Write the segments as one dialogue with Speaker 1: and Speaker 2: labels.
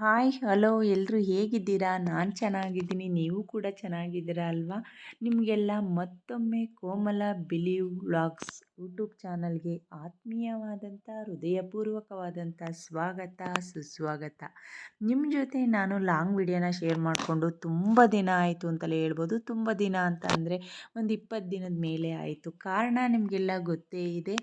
Speaker 1: Hi, hello ಎಲ್ಲರೂ ಹೇಗಿದ್ದೀರಾ? ನಾನು ಚೆನ್ನಾಗಿದ್ದೀನಿ, ನೀವು ಕೂಡ ಚೆನ್ನಾಗಿದ್ದೀರಾ ಅಲ್ವಾ? ನಿಮಗೆಲ್ಲ ಮತ್ತೊಮ್ಮೆ ಕೋಮಲ ಬಿಲೀವ್ ವ್ಲಾಗ್ಸ್ ಯೂಟ್ಯೂಬ್ ಚಾನಲ್ಗೆ ಆತ್ಮೀಯವಾದಂಥ, ಹೃದಯಪೂರ್ವಕವಾದಂಥ ಸ್ವಾಗತ, ಸುಸ್ವಾಗತ. ನಿಮ್ಮ ಜೊತೆ ನಾನು ಲಾಂಗ್ ವಿಡಿಯೋನ ಶೇರ್ ಮಾಡಿಕೊಂಡು ತುಂಬ ದಿನ ಆಯಿತು ಅಂತಲೇ ಹೇಳ್ಬೋದು. ತುಂಬ ದಿನ ಅಂತ ಅಂದರೆ ಒಂದು ಇಪ್ಪತ್ತು ದಿನದ ಮೇಲೆ ಆಯಿತು. ಕಾರಣ ನಿಮಗೆಲ್ಲ ಗೊತ್ತೇ ಇದೆ.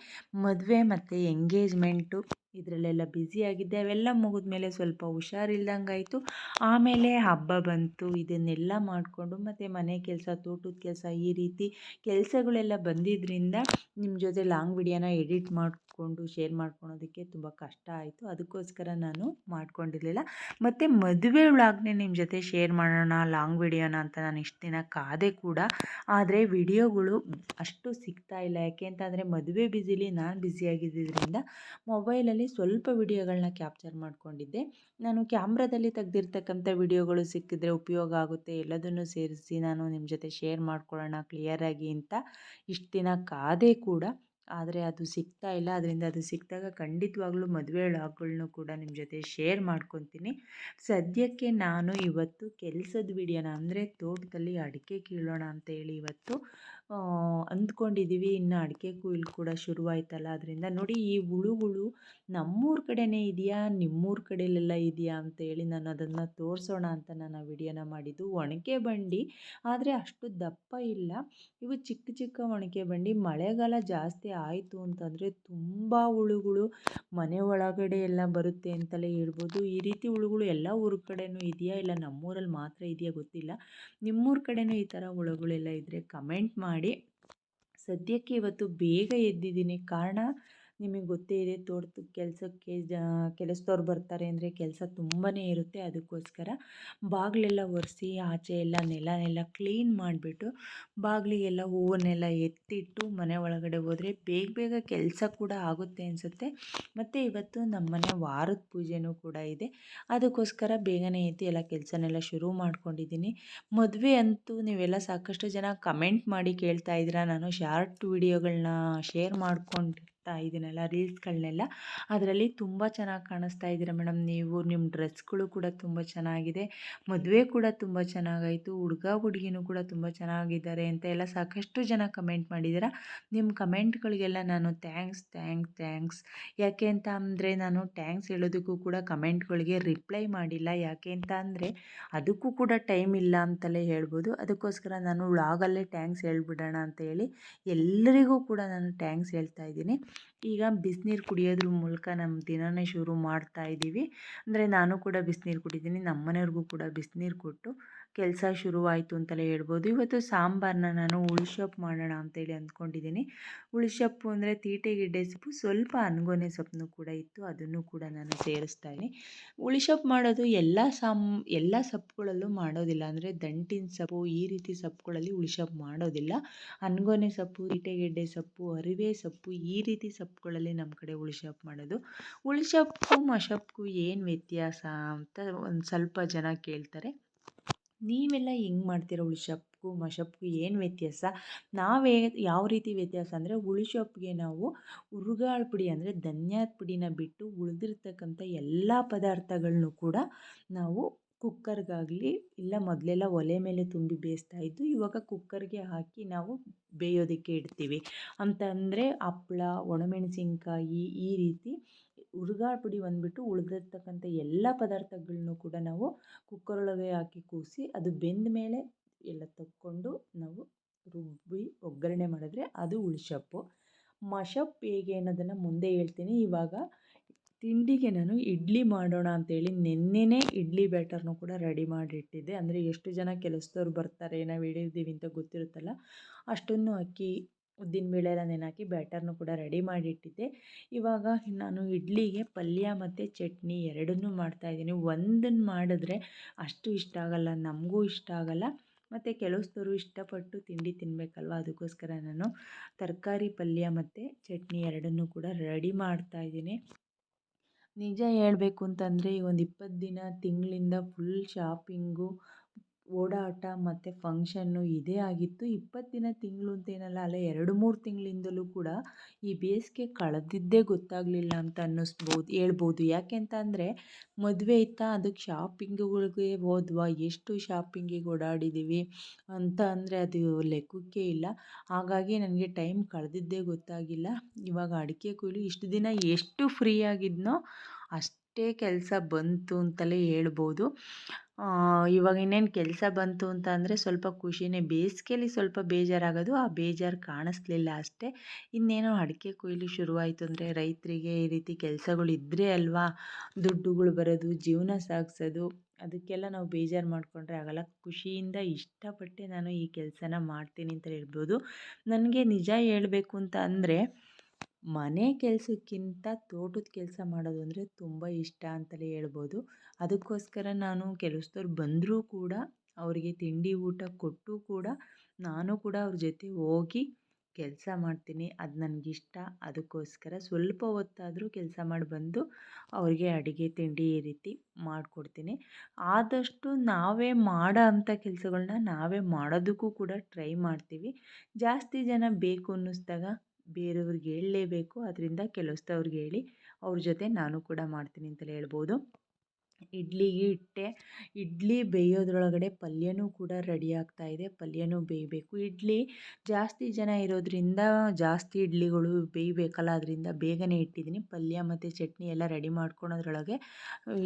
Speaker 1: ಮದುವೆ ಮತ್ತು ಎಂಗೇಜ್ಮೆಂಟು ಇದರಲ್ಲೆಲ್ಲ ಬ್ಯುಸಿಯಾಗಿದ್ದೆ ಅವೆಲ್ಲ ಮುಗಿದ ಮೇಲೆ ಸ್ವಲ್ಪ ಹುಷಾರಿಲ್ದಂಗಾಯಿತು. ಆಮೇಲೆ ಹಬ್ಬ ಬಂತು, ಇದನ್ನೆಲ್ಲ ಮಾಡಿಕೊಂಡು ಮತ್ತು ಮನೆ ಕೆಲಸ, ತೋಟದ ಕೆಲಸ ಈ ರೀತಿ ಕೆಲಸಗಳೆಲ್ಲ ಬಂದಿದ್ದರಿಂದ ನಿಮ್ಮ ಜೊತೆ ಲಾಂಗ್ ವಿಡಿಯೋನ ಎಡಿಟ್ ಮಾಡಿಕೊಂಡು ಶೇರ್ ಮಾಡ್ಕೊಳೋದಕ್ಕೆ ತುಂಬ ಕಷ್ಟ ಆಯಿತು. ಅದಕ್ಕೋಸ್ಕರ ನಾನು ಮಾಡ್ಕೊಂಡಿರಲಿಲ್ಲ. ಮತ್ತು ಮದುವೆ ವ್ಲಾಗ್ನೇ ನಿಮ್ಮ ಜೊತೆ ಶೇರ್ ಮಾಡೋಣ ಲಾಂಗ್ ವಿಡಿಯೋನ ಅಂತ ನಾನು ಇಷ್ಟು ದಿನ ಕಾದೆ ಕೂಡ. ಆದರೆ ವಿಡಿಯೋಗಳು ಅಷ್ಟು ಸಿಗ್ತಾ ಇಲ್ಲ. ಯಾಕೆ ಅಂತಂದರೆ ಮದುವೆ ಬ್ಯುಸಿಲಿ ನಾನು ಬ್ಯುಸಿಯಾಗಿದ್ದರಿಂದ ಮೊಬೈಲಲ್ಲಿ ಸ್ವಲ್ಪ ವಿಡಿಯೋಗಳನ್ನ ಕ್ಯಾಪ್ಚರ್ ಮಾಡ್ಕೊಂಡಿದ್ದೆ. ನಾನು ಕ್ಯಾಮ್ರಾದಲ್ಲಿ ತೆಗೆದಿರ್ತಕ್ಕಂಥ ವಿಡಿಯೋಗಳು ಸಿಕ್ಕಿದ್ರೆ ಉಪಯೋಗ ಆಗುತ್ತೆ, ಎಲ್ಲದನ್ನು ಸೇರಿಸಿ ನಾನು ನಿಮ್ಮ ಜೊತೆ ಶೇರ್ ಮಾಡ್ಕೊಳ್ಳೋಣ ಕ್ಲಿಯರಾಗಿ ಅಂತ ಇಷ್ಟು ದಿನ ಕಾದೆ ಕೂಡ. ಆದರೆ ಅದು ಸಿಗ್ತಾ ಇಲ್ಲ. ಅದರಿಂದ ಅದು ಸಿಕ್ಕಿದಾಗ ಖಂಡಿತವಾಗ್ಲೂ ಮದುವೆ ವ್ಲಾಗ್ಗಳ್ನು ಕೂಡ ನಿಮ್ಮ ಜೊತೆ ಶೇರ್ ಮಾಡ್ಕೊತೀನಿ. ಸದ್ಯಕ್ಕೆ ನಾನು ಇವತ್ತು ಕೆಲಸದ ವಿಡಿಯೋನ ಅಂದರೆ ತೋಟದಲ್ಲಿ ಅಡಿಕೆ ಕೀಳೋಣ ಅಂತ ಹೇಳಿ ಇವತ್ತು ಅಂದ್ಕೊಂಡಿದ್ದೀವಿ ಇನ್ನು ಅಡಿಕೆ ಕೊಯ್ಲು ಕೂಡ ಶುರುವಾಯ್ತಲ್ಲ. ಅದರಿಂದ ನೋಡಿ ಈ ಹುಳುಗಳು ನಮ್ಮೂರ ಕಡೆನೇ ಇದೆಯಾ, ನಿಮ್ಮೂರ ಕಡೆಯಲ್ಲೆಲ್ಲ ಇದೆಯಾ ಅಂತೇಳಿ ನಾನು ಅದನ್ನು ತೋರಿಸೋಣ ಅಂತ ನಾನು ವಿಡಿಯೋನ ಮಾಡಿದ್ದು. ಒಣಕೆ ಬಂಡಿ ಆದರೆ ಅಷ್ಟು ದಪ್ಪ ಇಲ್ಲ. ಇವು ಚಿಕ್ಕ ಚಿಕ್ಕ ಒಣಕೆ ಬಂಡಿ. ಮಳೆಗಾಲ ಜಾಸ್ತಿ ಆಯಿತು ಅಂತಂದರೆ ತುಂಬ ಹುಳುಗಳು ಮನೆ ಒಳಗಡೆ ಎಲ್ಲ ಬರುತ್ತೆ ಅಂತಲೇ ಹೇಳ್ಬೋದು. ಈ ರೀತಿ ಹುಳುಗಳು ಎಲ್ಲ ಊರ ಕಡೆಯೂ ಇದೆಯಾ ಇಲ್ಲ, ನಮ್ಮೂರಲ್ಲಿ ಮಾತ್ರ ಇದೆಯಾ ಗೊತ್ತಿಲ್ಲ. ನಿಮ್ಮೂರ ಕಡೆಯೂ ಈ ಥರ ಹುಳುಗಳೆಲ್ಲ ಇದ್ದರೆ ಕಮೆಂಟ್ ಮಾಡಿ. ಸದ್ಯಕ್ಕೆ ಇವತ್ತು ಬೇಗ ಎದ್ದಿದ್ದೀನಿ. ಕಾರಣ ನಿಮಗೆ ಗೊತ್ತೇ ಇದೆ ತೋಟದ ಕೆಲಸಕ್ಕೆ ಜ, ಕೆಲಸದವ್ರು ಬರ್ತಾರೆ ಅಂದರೆ ಕೆಲಸ ತುಂಬಾ ಇರುತ್ತೆ ಅದಕ್ಕೋಸ್ಕರ ಬಾಗಿಲೆಲ್ಲ ಒರೆಸಿ ಆಚೆ ಎಲ್ಲ ನೆಲನೆಲ್ಲ ಕ್ಲೀನ್ ಮಾಡಿಬಿಟ್ಟು ಬಾಗಿಲಿಗೆಲ್ಲ ಹೂವನ್ನೆಲ್ಲ ಎತ್ತಿಟ್ಟು ಮನೆ ಒಳಗಡೆ ಹೋದರೆ ಬೇಗ ಬೇಗ ಕೆಲಸ ಕೂಡ ಆಗುತ್ತೆ ಅನಿಸುತ್ತೆ. ಮತ್ತು ಇವತ್ತು ನಮ್ಮನೆ ವಾರದ ಪೂಜೆನೂ ಕೂಡ ಇದೆ. ಅದಕ್ಕೋಸ್ಕರ ಬೇಗನೆ ಎತ್ತಿ ಎಲ್ಲ ಕೆಲಸನೆಲ್ಲ ಶುರು ಮಾಡ್ಕೊಂಡಿದ್ದೀನಿ. ಮದುವೆ ಅಂತೂ ನೀವೆಲ್ಲ ಸಾಕಷ್ಟು ಜನ ಕಮೆಂಟ್ ಮಾಡಿ ಕೇಳ್ತಾ ಇದ್ದೀರಾ. ನಾನು ಶಾರ್ಟ್ ವಿಡಿಯೋಗಳನ್ನ ಶೇರ್ ಮಾಡ್ಕೊಂಡು ಇದ್ದೀನಲ್ಲ ರೀಲ್ಸ್ಗಳನ್ನೆಲ್ಲ ಅದರಲ್ಲಿ ತುಂಬ ಚೆನ್ನಾಗಿ ಕಾಣಿಸ್ತಾ ಇದ್ದೀರ ಮೇಡಮ್ ನೀವು. ನಿಮ್ಮ ಡ್ರೆಸ್ಗಳು ಕೂಡ ತುಂಬ ಚೆನ್ನಾಗಿದೆ. ಮದುವೆ ಕೂಡ ತುಂಬ ಚೆನ್ನಾಗಾಯಿತು. ಹುಡುಗ, ಹುಡುಗಿನೂ ಕೂಡ ತುಂಬ ಚೆನ್ನಾಗಿದ್ದಾರೆ ಅಂತ ಎಲ್ಲ ಸಾಕಷ್ಟು ಜನ ಕಮೆಂಟ್ ಮಾಡಿದ್ದೀರ. ನಿಮ್ಮ ಕಮೆಂಟ್ಗಳಿಗೆಲ್ಲ ನಾನು ಥ್ಯಾಂಕ್ಸ್ ಥ್ಯಾಂಕ್ಸ್ ಥ್ಯಾಂಕ್ಸ್. ಯಾಕೆ ಅಂತ ಅಂದರೆ ನಾನು ಥ್ಯಾಂಕ್ಸ್ ಹೇಳೋದಕ್ಕೂ ಕೂಡ ಕಮೆಂಟ್ಗಳಿಗೆ ರಿಪ್ಲೈ ಮಾಡಿಲ್ಲ. ಯಾಕೆ ಅಂತ ಅಂದರೆ ಅದಕ್ಕೂ ಕೂಡ ಟೈಮ್ ಇಲ್ಲ ಅಂತಲೇ ಹೇಳ್ಬೋದು. ಅದಕ್ಕೋಸ್ಕರ ನಾನು ವ್ಲಾಗಲ್ಲೇ ಥ್ಯಾಂಕ್ಸ್ ಹೇಳ್ಬಿಡೋಣ ಅಂತ ಹೇಳಿ ಎಲ್ಲರಿಗೂ ಕೂಡ ನಾನು ಥ್ಯಾಂಕ್ಸ್ ಹೇಳ್ತಾ ಇದ್ದೀನಿ. ಈಗ ಬಿಸಿನೀರು ಕುಡಿಯೋದ್ರ ಮೂಲಕ ನಮ್ಮ ದಿನನೇ ಶುರು ಮಾಡ್ತಾ ಇದ್ದೀವಿ ಅಂದರೆ ನಾನು ಕೂಡ ಬಿಸಿನೀರು ಕುಡಿತೀನಿ ನಮ್ಮ ಮನೆಯವ್ರಿಗೂ ಕೂಡ ಬಿಸಿನೀರು ಕೊಟ್ಟು ಕೆಲಸ ಶುರುವಾಯಿತು ಅಂತಲೇ ಹೇಳ್ಬೋದು. ಇವತ್ತು ಸಾಂಬಾರನ್ನ ನಾನು ಉಳಿಸೊಪ್ಪು ಮಾಡೋಣ ಅಂತೇಳಿ ಅಂದ್ಕೊಂಡಿದ್ದೀನಿ. ಉಳಿಸೊಪ್ಪು ಅಂದರೆ ತೀಟೆ ಗಿಡ್ಡೆ ಸೊಪ್ಪು, ಸ್ವಲ್ಪ ಅನ್ಗೊನೆ ಸೊಪ್ಪನ್ನು ಕೂಡ ಇತ್ತು. ಅದನ್ನು ಕೂಡ ನಾನು ಸೇರಿಸ್ತಾ ಇದ್ದೀನಿ. ಉಳಿಸೊಪ್ಪು ಮಾಡೋದು ಎಲ್ಲ ಸಾಮ್, ಎಲ್ಲ ಸೊಪ್ಪುಗಳಲ್ಲೂ ಮಾಡೋದಿಲ್ಲ. ಅಂದರೆ ದಂಟಿನ ಸೊಪ್ಪು, ಈ ರೀತಿ ಸೊಪ್ಪುಗಳಲ್ಲಿ ಉಳಿಸೊಪ್ಪು ಮಾಡೋದಿಲ್ಲ. ಅನ್ಗೊನೆ ಸೊಪ್ಪು ತೀಟೆಗೆಡ್ಡೆ ಸೊಪ್ಪು, ಅರಿವೆ ಸೊಪ್ಪು, ಈ ರೀತಿ ಸೊಪ್ಪುಗಳಲ್ಲಿ ನಮ್ಮ ಕಡೆ ಉಳಿಸೊಪ್ಪು ಮಾಡೋದು. ಉಳಿಸೊಪ್ಪು ಮಶೊಪ್ಪು ಏನು ವ್ಯತ್ಯಾಸ ಅಂತ ಒಂದು ಸ್ವಲ್ಪ ಜನ ಕೇಳ್ತಾರೆ. ನೀವೆಲ್ಲ ಹೆಂಗೆ ಮಾಡ್ತೀರ ಹುಳಿಸೊಪ್ಪು ಮಶೊಪ್ಪಿಗೂ ಏನು ವ್ಯತ್ಯಾಸ? ನಾವೇ ಯಾವ ರೀತಿ ವ್ಯತ್ಯಾಸ ಅಂದರೆ ಉಳಿಸೊಪ್ಪಿಗೆ ನಾವು ಉರುಗಾಳ ಪುಡಿ ಅಂದರೆ ಧನ್ಯದ ಪುಡಿನ ಬಿಟ್ಟು ಉಳಿದಿರ್ತಕ್ಕಂಥ ಎಲ್ಲ ಪದಾರ್ಥಗಳನ್ನೂ ಕೂಡ ನಾವು ಕುಕ್ಕರ್ಗಾಗಲಿ ಇಲ್ಲ ಮೊದಲೆಲ್ಲ ಒಲೆ ಮೇಲೆ ತುಂಬಿ ಬೇಯಿಸ್ತಾ ಇದ್ದು ಇವಾಗ ಕುಕ್ಕರ್ಗೆ ಹಾಕಿ ನಾವು ಬೇಯೋದಕ್ಕೆ ಇಡ್ತೀವಿ. ಅಂತಂದರೆ ಹಪ್ಳ, ಒಣಮೆಣಸಿನ್ಕಾಯಿ ಈ ರೀತಿ ಹುರ್ಗಾಳ ಪುಡಿ ಬಂದುಬಿಟ್ಟು ಉಳಿದಿರ್ತಕ್ಕಂಥ ಎಲ್ಲ ಪದಾರ್ಥಗಳನ್ನೂ ಕೂಡ ನಾವು ಕುಕ್ಕರೊಳಗೆ ಹಾಕಿ ಕೂಸಿ ಅದು ಬೆಂದ ಮೇಲೆ ಎಲ್ಲ ತಕ್ಕೊಂಡು ನಾವು ರುಬ್ಬಿ ಒಗ್ಗರಣೆ ಮಾಡಿದ್ರೆ ಅದು ಹುಳಿಸೊಪ್ಪು ಮಶಪ್ ಹೇಗೆ ಅನ್ನೋದನ್ನು ಮುಂದೆ ಹೇಳ್ತೀನಿ. ಇವಾಗ ತಿಂಡಿಗೆ ನಾನು ಇಡ್ಲಿ ಮಾಡೋಣ ಅಂತೇಳಿ ನೆನ್ನೆನೇ ಇಡ್ಲಿ ಬ್ಯಾಟರ್ನೂ ಕೂಡ ರೆಡಿ ಮಾಡಿಟ್ಟಿದ್ದೆ. ಅಂದರೆ ಎಷ್ಟು ಜನ ಕೆಲಸದವ್ರು ಬರ್ತಾರೆ, ನಾವು ಹೇಳಿದ್ದೀವಿ ಅಂತ ಗೊತ್ತಿರುತ್ತಲ್ಲ, ಅಷ್ಟನ್ನು ಅಕ್ಕಿ ಉದ್ದಿನಬೇಳೆ ಎಲ್ಲ ನೆನೆಹಾಕಿ ಬ್ಯಾಟರ್ನೂ ಕೂಡ ರೆಡಿ ಮಾಡಿಟ್ಟಿದ್ದೆ. ಇವಾಗ ನಾನು ಇಡ್ಲಿಗೆ ಪಲ್ಯ ಮತ್ತು ಚಟ್ನಿ ಎರಡನ್ನೂ ಮಾಡ್ತಾಯಿದ್ದೀನಿ ಒಂದನ್ನು ಮಾಡಿದ್ರೆ ಅಷ್ಟು ಇಷ್ಟ ಆಗಲ್ಲ, ನಮಗೂ ಇಷ್ಟ ಆಗಲ್ಲ. ಮತ್ತು ಕೆಲಸದವರು ಇಷ್ಟಪಟ್ಟು ತಿಂಡಿ ತಿನ್ನಬೇಕಲ್ವ ಅದಕ್ಕೋಸ್ಕರ ನಾನು ತರಕಾರಿ ಪಲ್ಯ ಮತ್ತು ಚಟ್ನಿ ಎರಡನ್ನೂ ಕೂಡ ರೆಡಿ ಮಾಡ್ತಾಯಿದ್ದೀನಿ ನಿಜ ಹೇಳಬೇಕು ಅಂತಂದರೆ ಈ ಒಂದು ಇಪ್ಪತ್ತು ದಿನ ತಿಂಗಳಿಂದ ಫುಲ್ ಶಾಪಿಂಗು ಓಡಾಟ ಮತ್ತು ಫಂಕ್ಷನ್ನು ಇದೇ ಆಗಿತ್ತು. ಇಪ್ಪತ್ತು ದಿನ ತಿಂಗಳು ಅಂತೇನಲ್ಲ ಅಲ್ಲ ಎರಡು ಮೂರು ತಿಂಗಳಿಂದಲೂ ಕೂಡ ಈ ಬೇಸಿಗೆ ಕಳೆದಿದ್ದೇ ಗೊತ್ತಾಗಲಿಲ್ಲ ಅಂತ ಅನ್ನಿಸ್ಬೋದು, ಹೇಳ್ಬೋದು. ಯಾಕೆ ಅಂತ ಅಂದರೆ ಮದುವೆ ಇತ್ತಾ, ಅದಕ್ಕೆ ಶಾಪಿಂಗ್ಗಳಿಗೆ ಹೋದ್ವಾ, ಎಷ್ಟು ಶಾಪಿಂಗಿಗೆ ಓಡಾಡಿದ್ದೀವಿ ಅಂತ ಅಂದರೆ ಅದು ಲೆಕ್ಕಕ್ಕೆ ಇಲ್ಲ. ಹಾಗಾಗಿ ನನಗೆ ಟೈಮ್ ಕಳೆದಿದ್ದೇ ಗೊತ್ತಾಗಿಲ್ಲ. ಇವಾಗ ಅಡಿಕೆ ಕೊಯ್ಲು ಇಷ್ಟು ದಿನ ಎಷ್ಟು ಫ್ರೀ ಆಗಿದ್ನೋ ಅಷ್ಟೇ ಕೆಲಸ ಬಂತು ಅಂತಲೇ ಹೇಳ್ಬೋದು. ಇವಾಗ ಇನ್ನೇನು ಕೆಲಸ ಬಂತು ಅಂತ ಅಂದರೆ ಸ್ವಲ್ಪ ಖುಷಿನೇ ಬೇಸಿಗೆಯಲ್ಲಿ ಸ್ವಲ್ಪ ಬೇಜಾರಾಗೋದು, ಆ ಬೇಜಾರು ಕಾಣಿಸ್ಲಿಲ್ಲ ಅಷ್ಟೇ. ಇನ್ನೇನೋ ಅಡಿಕೆ ಕೊಯ್ಲು ಶುರುವಾಯಿತು ಅಂದರೆ ರೈತರಿಗೆ ಈ ರೀತಿ ಕೆಲಸಗಳು ಇದ್ದರೆ ಅಲ್ವಾ? ದುಡ್ಡುಗಳು ಬರೋದು, ಜೀವನ ಸಾಗಿಸೋದು, ಅದಕ್ಕೆಲ್ಲ ನಾವು ಬೇಜಾರು ಮಾಡಿಕೊಂಡ್ರೆ ಆಗಲ್ಲ. ಖುಷಿಯಿಂದ ಇಷ್ಟಪಟ್ಟೆ ನಾನು ಈ ಕೆಲಸನ ಮಾಡ್ತೀನಿ ಅಂತ ಹೇಳ್ಬೋದು. ನನಗೆ ನಿಜ ಹೇಳಬೇಕು ಅಂತ ಅಂದರೆ ಮನೆ ಕೆಲಸಕ್ಕಿಂತ ತೋಟದ ಕೆಲಸ ಮಾಡೋದು ಅಂದರೆ ತುಂಬ ಇಷ್ಟ ಅಂತಲೇ ಹೇಳ್ಬೋದು. ಅದಕ್ಕೋಸ್ಕರ ನಾನು ಕೆಲಸದವ್ರು ಬಂದರೂ ಕೂಡ ಅವರಿಗೆ ತಿಂಡಿ ಊಟ ಕೊಟ್ಟು ಕೂಡ ನಾನು ಕೂಡ ಅವ್ರ ಜೊತೆ ಹೋಗಿ ಕೆಲಸ ಮಾಡ್ತೀನಿ. ಅದು ನನಗಿಷ್ಟ. ಅದಕ್ಕೋಸ್ಕರ ಸ್ವಲ್ಪ ಹೊತ್ತಾದರೂ ಕೆಲಸ ಮಾಡಿ ಬಂದು ಅವ್ರಿಗೆ ಅಡುಗೆ ತಿಂಡಿ ಈ ರೀತಿ ಮಾಡಿಕೊಡ್ತೀನಿ. ಆದಷ್ಟು ನಾವೇ ಮಾಡೋ ಅಂಥ ಕೆಲಸಗಳನ್ನ ನಾವೇ ಮಾಡೋದಕ್ಕೂ ಕೂಡ ಟ್ರೈ ಮಾಡ್ತೀವಿ. ಜಾಸ್ತಿ ಜನ ಬೇಕು ಅನ್ನಿಸ್ದಾಗ ಬೇರೆಯವ್ರಿಗೆ ಹೇಳಲೇಬೇಕು, ಅದರಿಂದ ಕೆಲಸದವ್ರಿಗೆ ಹೇಳಿ ಅವ್ರ ಜೊತೆ ನಾನು ಕೂಡ ಮಾಡ್ತೀನಿ ಅಂತಲೇ ಹೇಳ್ಬೋದು. ಇಡ್ಲಿಗೆ ಇಟ್ಟೆ ಇಡ್ಲಿ ಬೇಯೋದ್ರೊಳಗಡೆ ಪಲ್ಯನೂ ಕೂಡ ರೆಡಿ ಆಗ್ತಾ ಇದೆ, ಪಲ್ಯನೂ ಬೇಯಬೇಕು. ಇಡ್ಲಿ ಜಾಸ್ತಿ ಜನ ಇರೋದರಿಂದ ಜಾಸ್ತಿ ಇಡ್ಲಿಗಳು ಬೇಯಬೇಕಲ್ಲ, ಅದರಿಂದ ಬೇಗನೆ ಇಟ್ಟಿದ್ದೀನಿ. ಪಲ್ಯ ಮತ್ತು ಚಟ್ನಿ ಎಲ್ಲ ರೆಡಿ ಮಾಡ್ಕೊಳೋದ್ರೊಳಗೆ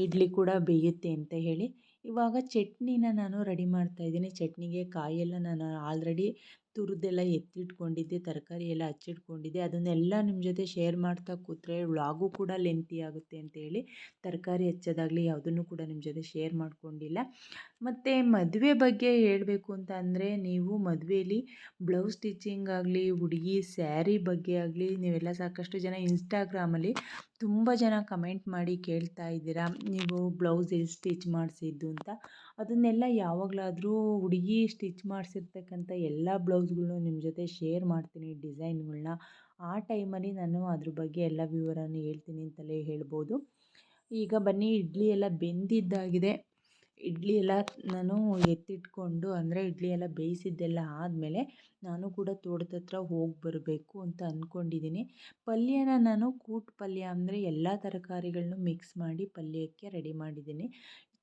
Speaker 1: ಇಡ್ಲಿ ಕೂಡ ಬೇಯುತ್ತೆ ಅಂತ ಹೇಳಿ. ಇವಾಗ ಚಟ್ನಿನ ನಾನು ರೆಡಿ ಮಾಡ್ತಾಯಿದ್ದೀನಿ ಚಟ್ನಿಗೆ ಕಾಯೆಲ್ಲ ನಾನು ಆಲ್ರೆಡಿ ತುರಿದೆಲ್ಲ ಎತ್ತಿಟ್ಕೊಂಡಿದ್ದೆ, ತರಕಾರಿ ಎಲ್ಲ ಹಚ್ಚಿಟ್ಕೊಂಡಿದ್ದೆ, ಅದನ್ನೆಲ್ಲ ನಿಮ್ಮ ಜೊತೆ ಶೇರ್ ಮಾಡ್ತಾ ಕೂತ್ರೆ ವ್ಲಾಗು ಕೂಡ ಲೆಂತಿ ಆಗುತ್ತೆ ಅಂತೇಳಿ ತರಕಾರಿ ಹೆಚ್ಚೋದಾಗಲಿ ಯಾವುದನ್ನು ಕೂಡ ನಿಮ್ಮ ಜೊತೆ ಶೇರ್ ಮಾಡ್ಕೊಂಡಿಲ್ಲ. ಮತ್ತು ಮದುವೆ ಬಗ್ಗೆ ಹೇಳಬೇಕು ಅಂತ ಅಂದರೆ ನೀವು ಮದುವೆಯಲ್ಲಿ ಬ್ಲೌಸ್ ಸ್ಟಿಚಿಂಗ್ ಆಗಲಿ, ಹುಡುಗಿ ಸ್ಯಾರಿ ಬಗ್ಗೆ ಆಗಲಿ ನೀವೆಲ್ಲ ಸಾಕಷ್ಟು ಜನ ಇನ್ಸ್ಟಾಗ್ರಾಮಲ್ಲಿ ತುಂಬ ಜನ ಕಮೆಂಟ್ ಮಾಡಿ ಕೇಳ್ತಾ ಇದ್ದೀರಾ. ನೀವು ಬ್ಲೌಸ್ ಎಲ್ಲಿ ಸ್ಟಿಚ್ ಮಾಡಿಸಿದ್ದು ಅಂತ. ಅದನ್ನೆಲ್ಲ ಯಾವಾಗಲಾದರೂ ಹುಡುಗಿ ಸ್ಟಿಚ್ ಮಾಡಿಸಿರ್ತಕ್ಕಂಥ ಎಲ್ಲ ಬ್ಲೌಸ್ಗಳ್ನು ನಿಮ್ಮ ಜೊತೆ ಶೇರ್ ಮಾಡ್ತೀನಿ ಡಿಸೈನ್ಗಳನ್ನ ಆ ಟೈಮಲ್ಲಿ ನಾನು ಅದ್ರ ಬಗ್ಗೆ ಎಲ್ಲ ವಿವರನ ಹೇಳ್ತೀನಿ ಅಂತಲೇ ಹೇಳ್ಬೋದು. ಈಗ ಬನ್ನಿ, ಇಡ್ಲಿ ಎಲ್ಲ ಬೆಂದಿದ್ದಾಗಿದೆ. ಇಡ್ಲಿ ಎಲ್ಲ ನಾನು ಎತ್ತಿಟ್ಕೊಂಡು, ಅಂದರೆ ಇಡ್ಲಿ ಎಲ್ಲ ಬೇಯಿಸಿದ್ದೆಲ್ಲ ಆದಮೇಲೆ ನಾನು ಕೂಡ ತೋಟದ ಹತ್ರ ಹೋಗಿ ಬರಬೇಕು ಅಂತ ಅಂದ್ಕೊಂಡಿದ್ದೀನಿ ಪಲ್ಯನ ನಾನು ಕೂಟ್ ಪಲ್ಯ ಅಂದರೆ ಎಲ್ಲ ತರಕಾರಿಗಳನ್ನೂ ಮಿಕ್ಸ್ ಮಾಡಿ ಪಲ್ಯಕ್ಕೆ ರೆಡಿ ಮಾಡಿದ್ದೀನಿ.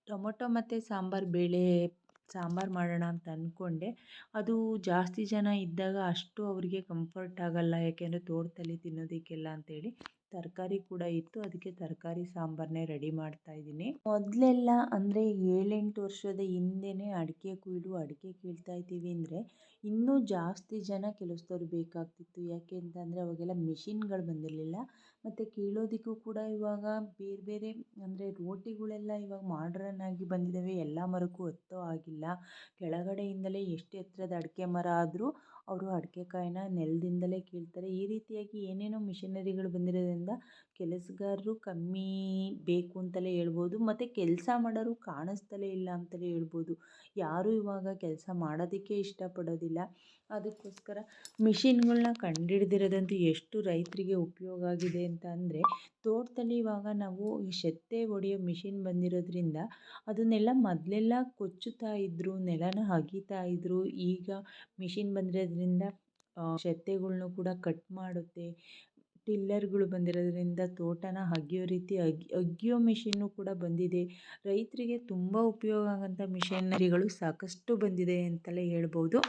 Speaker 1: ಟೊಮೊಟೊ ಮತ್ತು ಸಾಂಬಾರು, ಬೇಳೆ ಸಾಂಬಾರು ಮಾಡೋಣ ಅಂತ ಅಂದ್ಕೊಂಡೆ ಅದು ಜಾಸ್ತಿ ಜನ ಇದ್ದಾಗ ಅಷ್ಟು ಅವರಿಗೆ ಕಂಫರ್ಟ್ ಆಗೋಲ್ಲ. ಯಾಕೆಂದರೆ ತೋಟದಲ್ಲಿ ತಿನ್ನೋದಕ್ಕೆಲ್ಲ ಅಂತೇಳಿ ತರಕಾರಿ ಕೂಡ ಇತ್ತು. ಅದಕ್ಕೆ ತರಕಾರಿ ಸಾಂಬಾರನ್ನೇ ರೆಡಿ ಮಾಡ್ತಾ ಇದ್ದೀನಿ. ಮೊದಲೆಲ್ಲ ಅಂದರೆ ಏಳೆಂಟು ವರ್ಷದ ಹಿಂದೆಯೇ ಅಡಿಕೆ ಕುಯ್ದು ಅಡಿಕೆ ಕೀಳ್ತಾ ಇದ್ದೀವಿ ಅಂದರೆ ಇನ್ನೂ ಜಾಸ್ತಿ ಜನ ಕೆಲಸದವ್ರು ಬೇಕಾಗ್ತಿತ್ತು. ಯಾಕೆ ಅಂತಂದರೆ ಅವಾಗೆಲ್ಲ ಮಿಷಿನ್ಗಳು ಬಂದಿರಲಿಲ್ಲ. ಮತ್ತು ಕೇಳೋದಿಕ್ಕೂ ಕೂಡ ಇವಾಗ ಬೇರೆ ಬೇರೆ ಅಂದರೆ ರೋಟಿಗಳೆಲ್ಲ ಇವಾಗ ಮಾಡ್ರನ್ ಆಗಿ ಬಂದಿದ್ದಾವೆ ಎಲ್ಲ ಮರಕ್ಕೂ ಹತ್ತೋ ಹಾಗಿಲ್ಲ ಕೆಳಗಡೆಯಿಂದಲೇ ಎಷ್ಟು ಎತ್ತರದ ಅಡಿಕೆ ಮರ ಆದರೂ ಅವರು ಅಡಿಕೆ ಕಾಯಿನ ನೆಲದಿಂದಲೇ ಕೀಳ್ತಾರೆ. ಈ ರೀತಿಯಾಗಿ ಏನೇನೋ ಮಿಷಿನರಿಗಳು ಬಂದಿರೋದ್ರಿಂದ ಕೆಲಸಗಾರರು ಕಮ್ಮಿ ಬೇಕು ಅಂತಲೇ ಹೇಳ್ಬೋದು. ಮತ್ತು ಕೆಲಸ ಮಾಡೋರು ಕಾಣಿಸ್ತಲೇ ಇಲ್ಲ ಅಂತಲೇ ಹೇಳ್ಬೋದು. ಯಾರೂ ಇವಾಗ ಕೆಲಸ ಮಾಡೋದಕ್ಕೆ ಇಷ್ಟಪಡೋದಿಲ್ಲ. ಅದಕ್ಕೋಸ್ಕರ ಮಿಷಿನ್ಗಳನ್ನ ಕಂಡುಹಿಡ್ದಿರೋದಂತೂ ಎಷ್ಟು ರೈತರಿಗೆ ಉಪಯೋಗ ಆಗಿದೆ ಅಂತ ಅಂದರೆ ತೋಟದಲ್ಲಿ ಇವಾಗ ನಾವು ಶೆತ್ತೆ ಹೊಡೆಯೋ ಮಿಷಿನ್ ಬಂದಿರೋದ್ರಿಂದ ಅದನ್ನೆಲ್ಲ ಮೊದಲೆಲ್ಲ ಕೊಚ್ಚುತ್ತಾ ಇದ್ದರು ನೆಲನ ಅಗೀತಾ ಇದ್ದರು ಈಗ ಮಿಷಿನ್ ಬಂದಿರೋದ್ರಿಂದ ಶೆತ್ತೆಗಳ್ನು ಕೂಡ ಕಟ್ ಮಾಡುತ್ತೆ. ಟಿಲ್ಲರ್ಗಳು ಬಂದಿರೋದ್ರಿಂದ ತೋಟನ ಅಗೆಯೋ ರೀತಿ ಅಗಿ, ಅಗಿಯೋ ಮಿಷಿನ್ನು ಕೂಡ ಬಂದಿದೆ. ರೈತರಿಗೆ ತುಂಬ ಉಪಯೋಗ ಆಗೋಂಥ ಮಿಷನರಿಗಳು ಸಾಕಷ್ಟು ಬಂದಿದೆ ಅಂತಲೇ ಹೇಳ್ಬೋದು.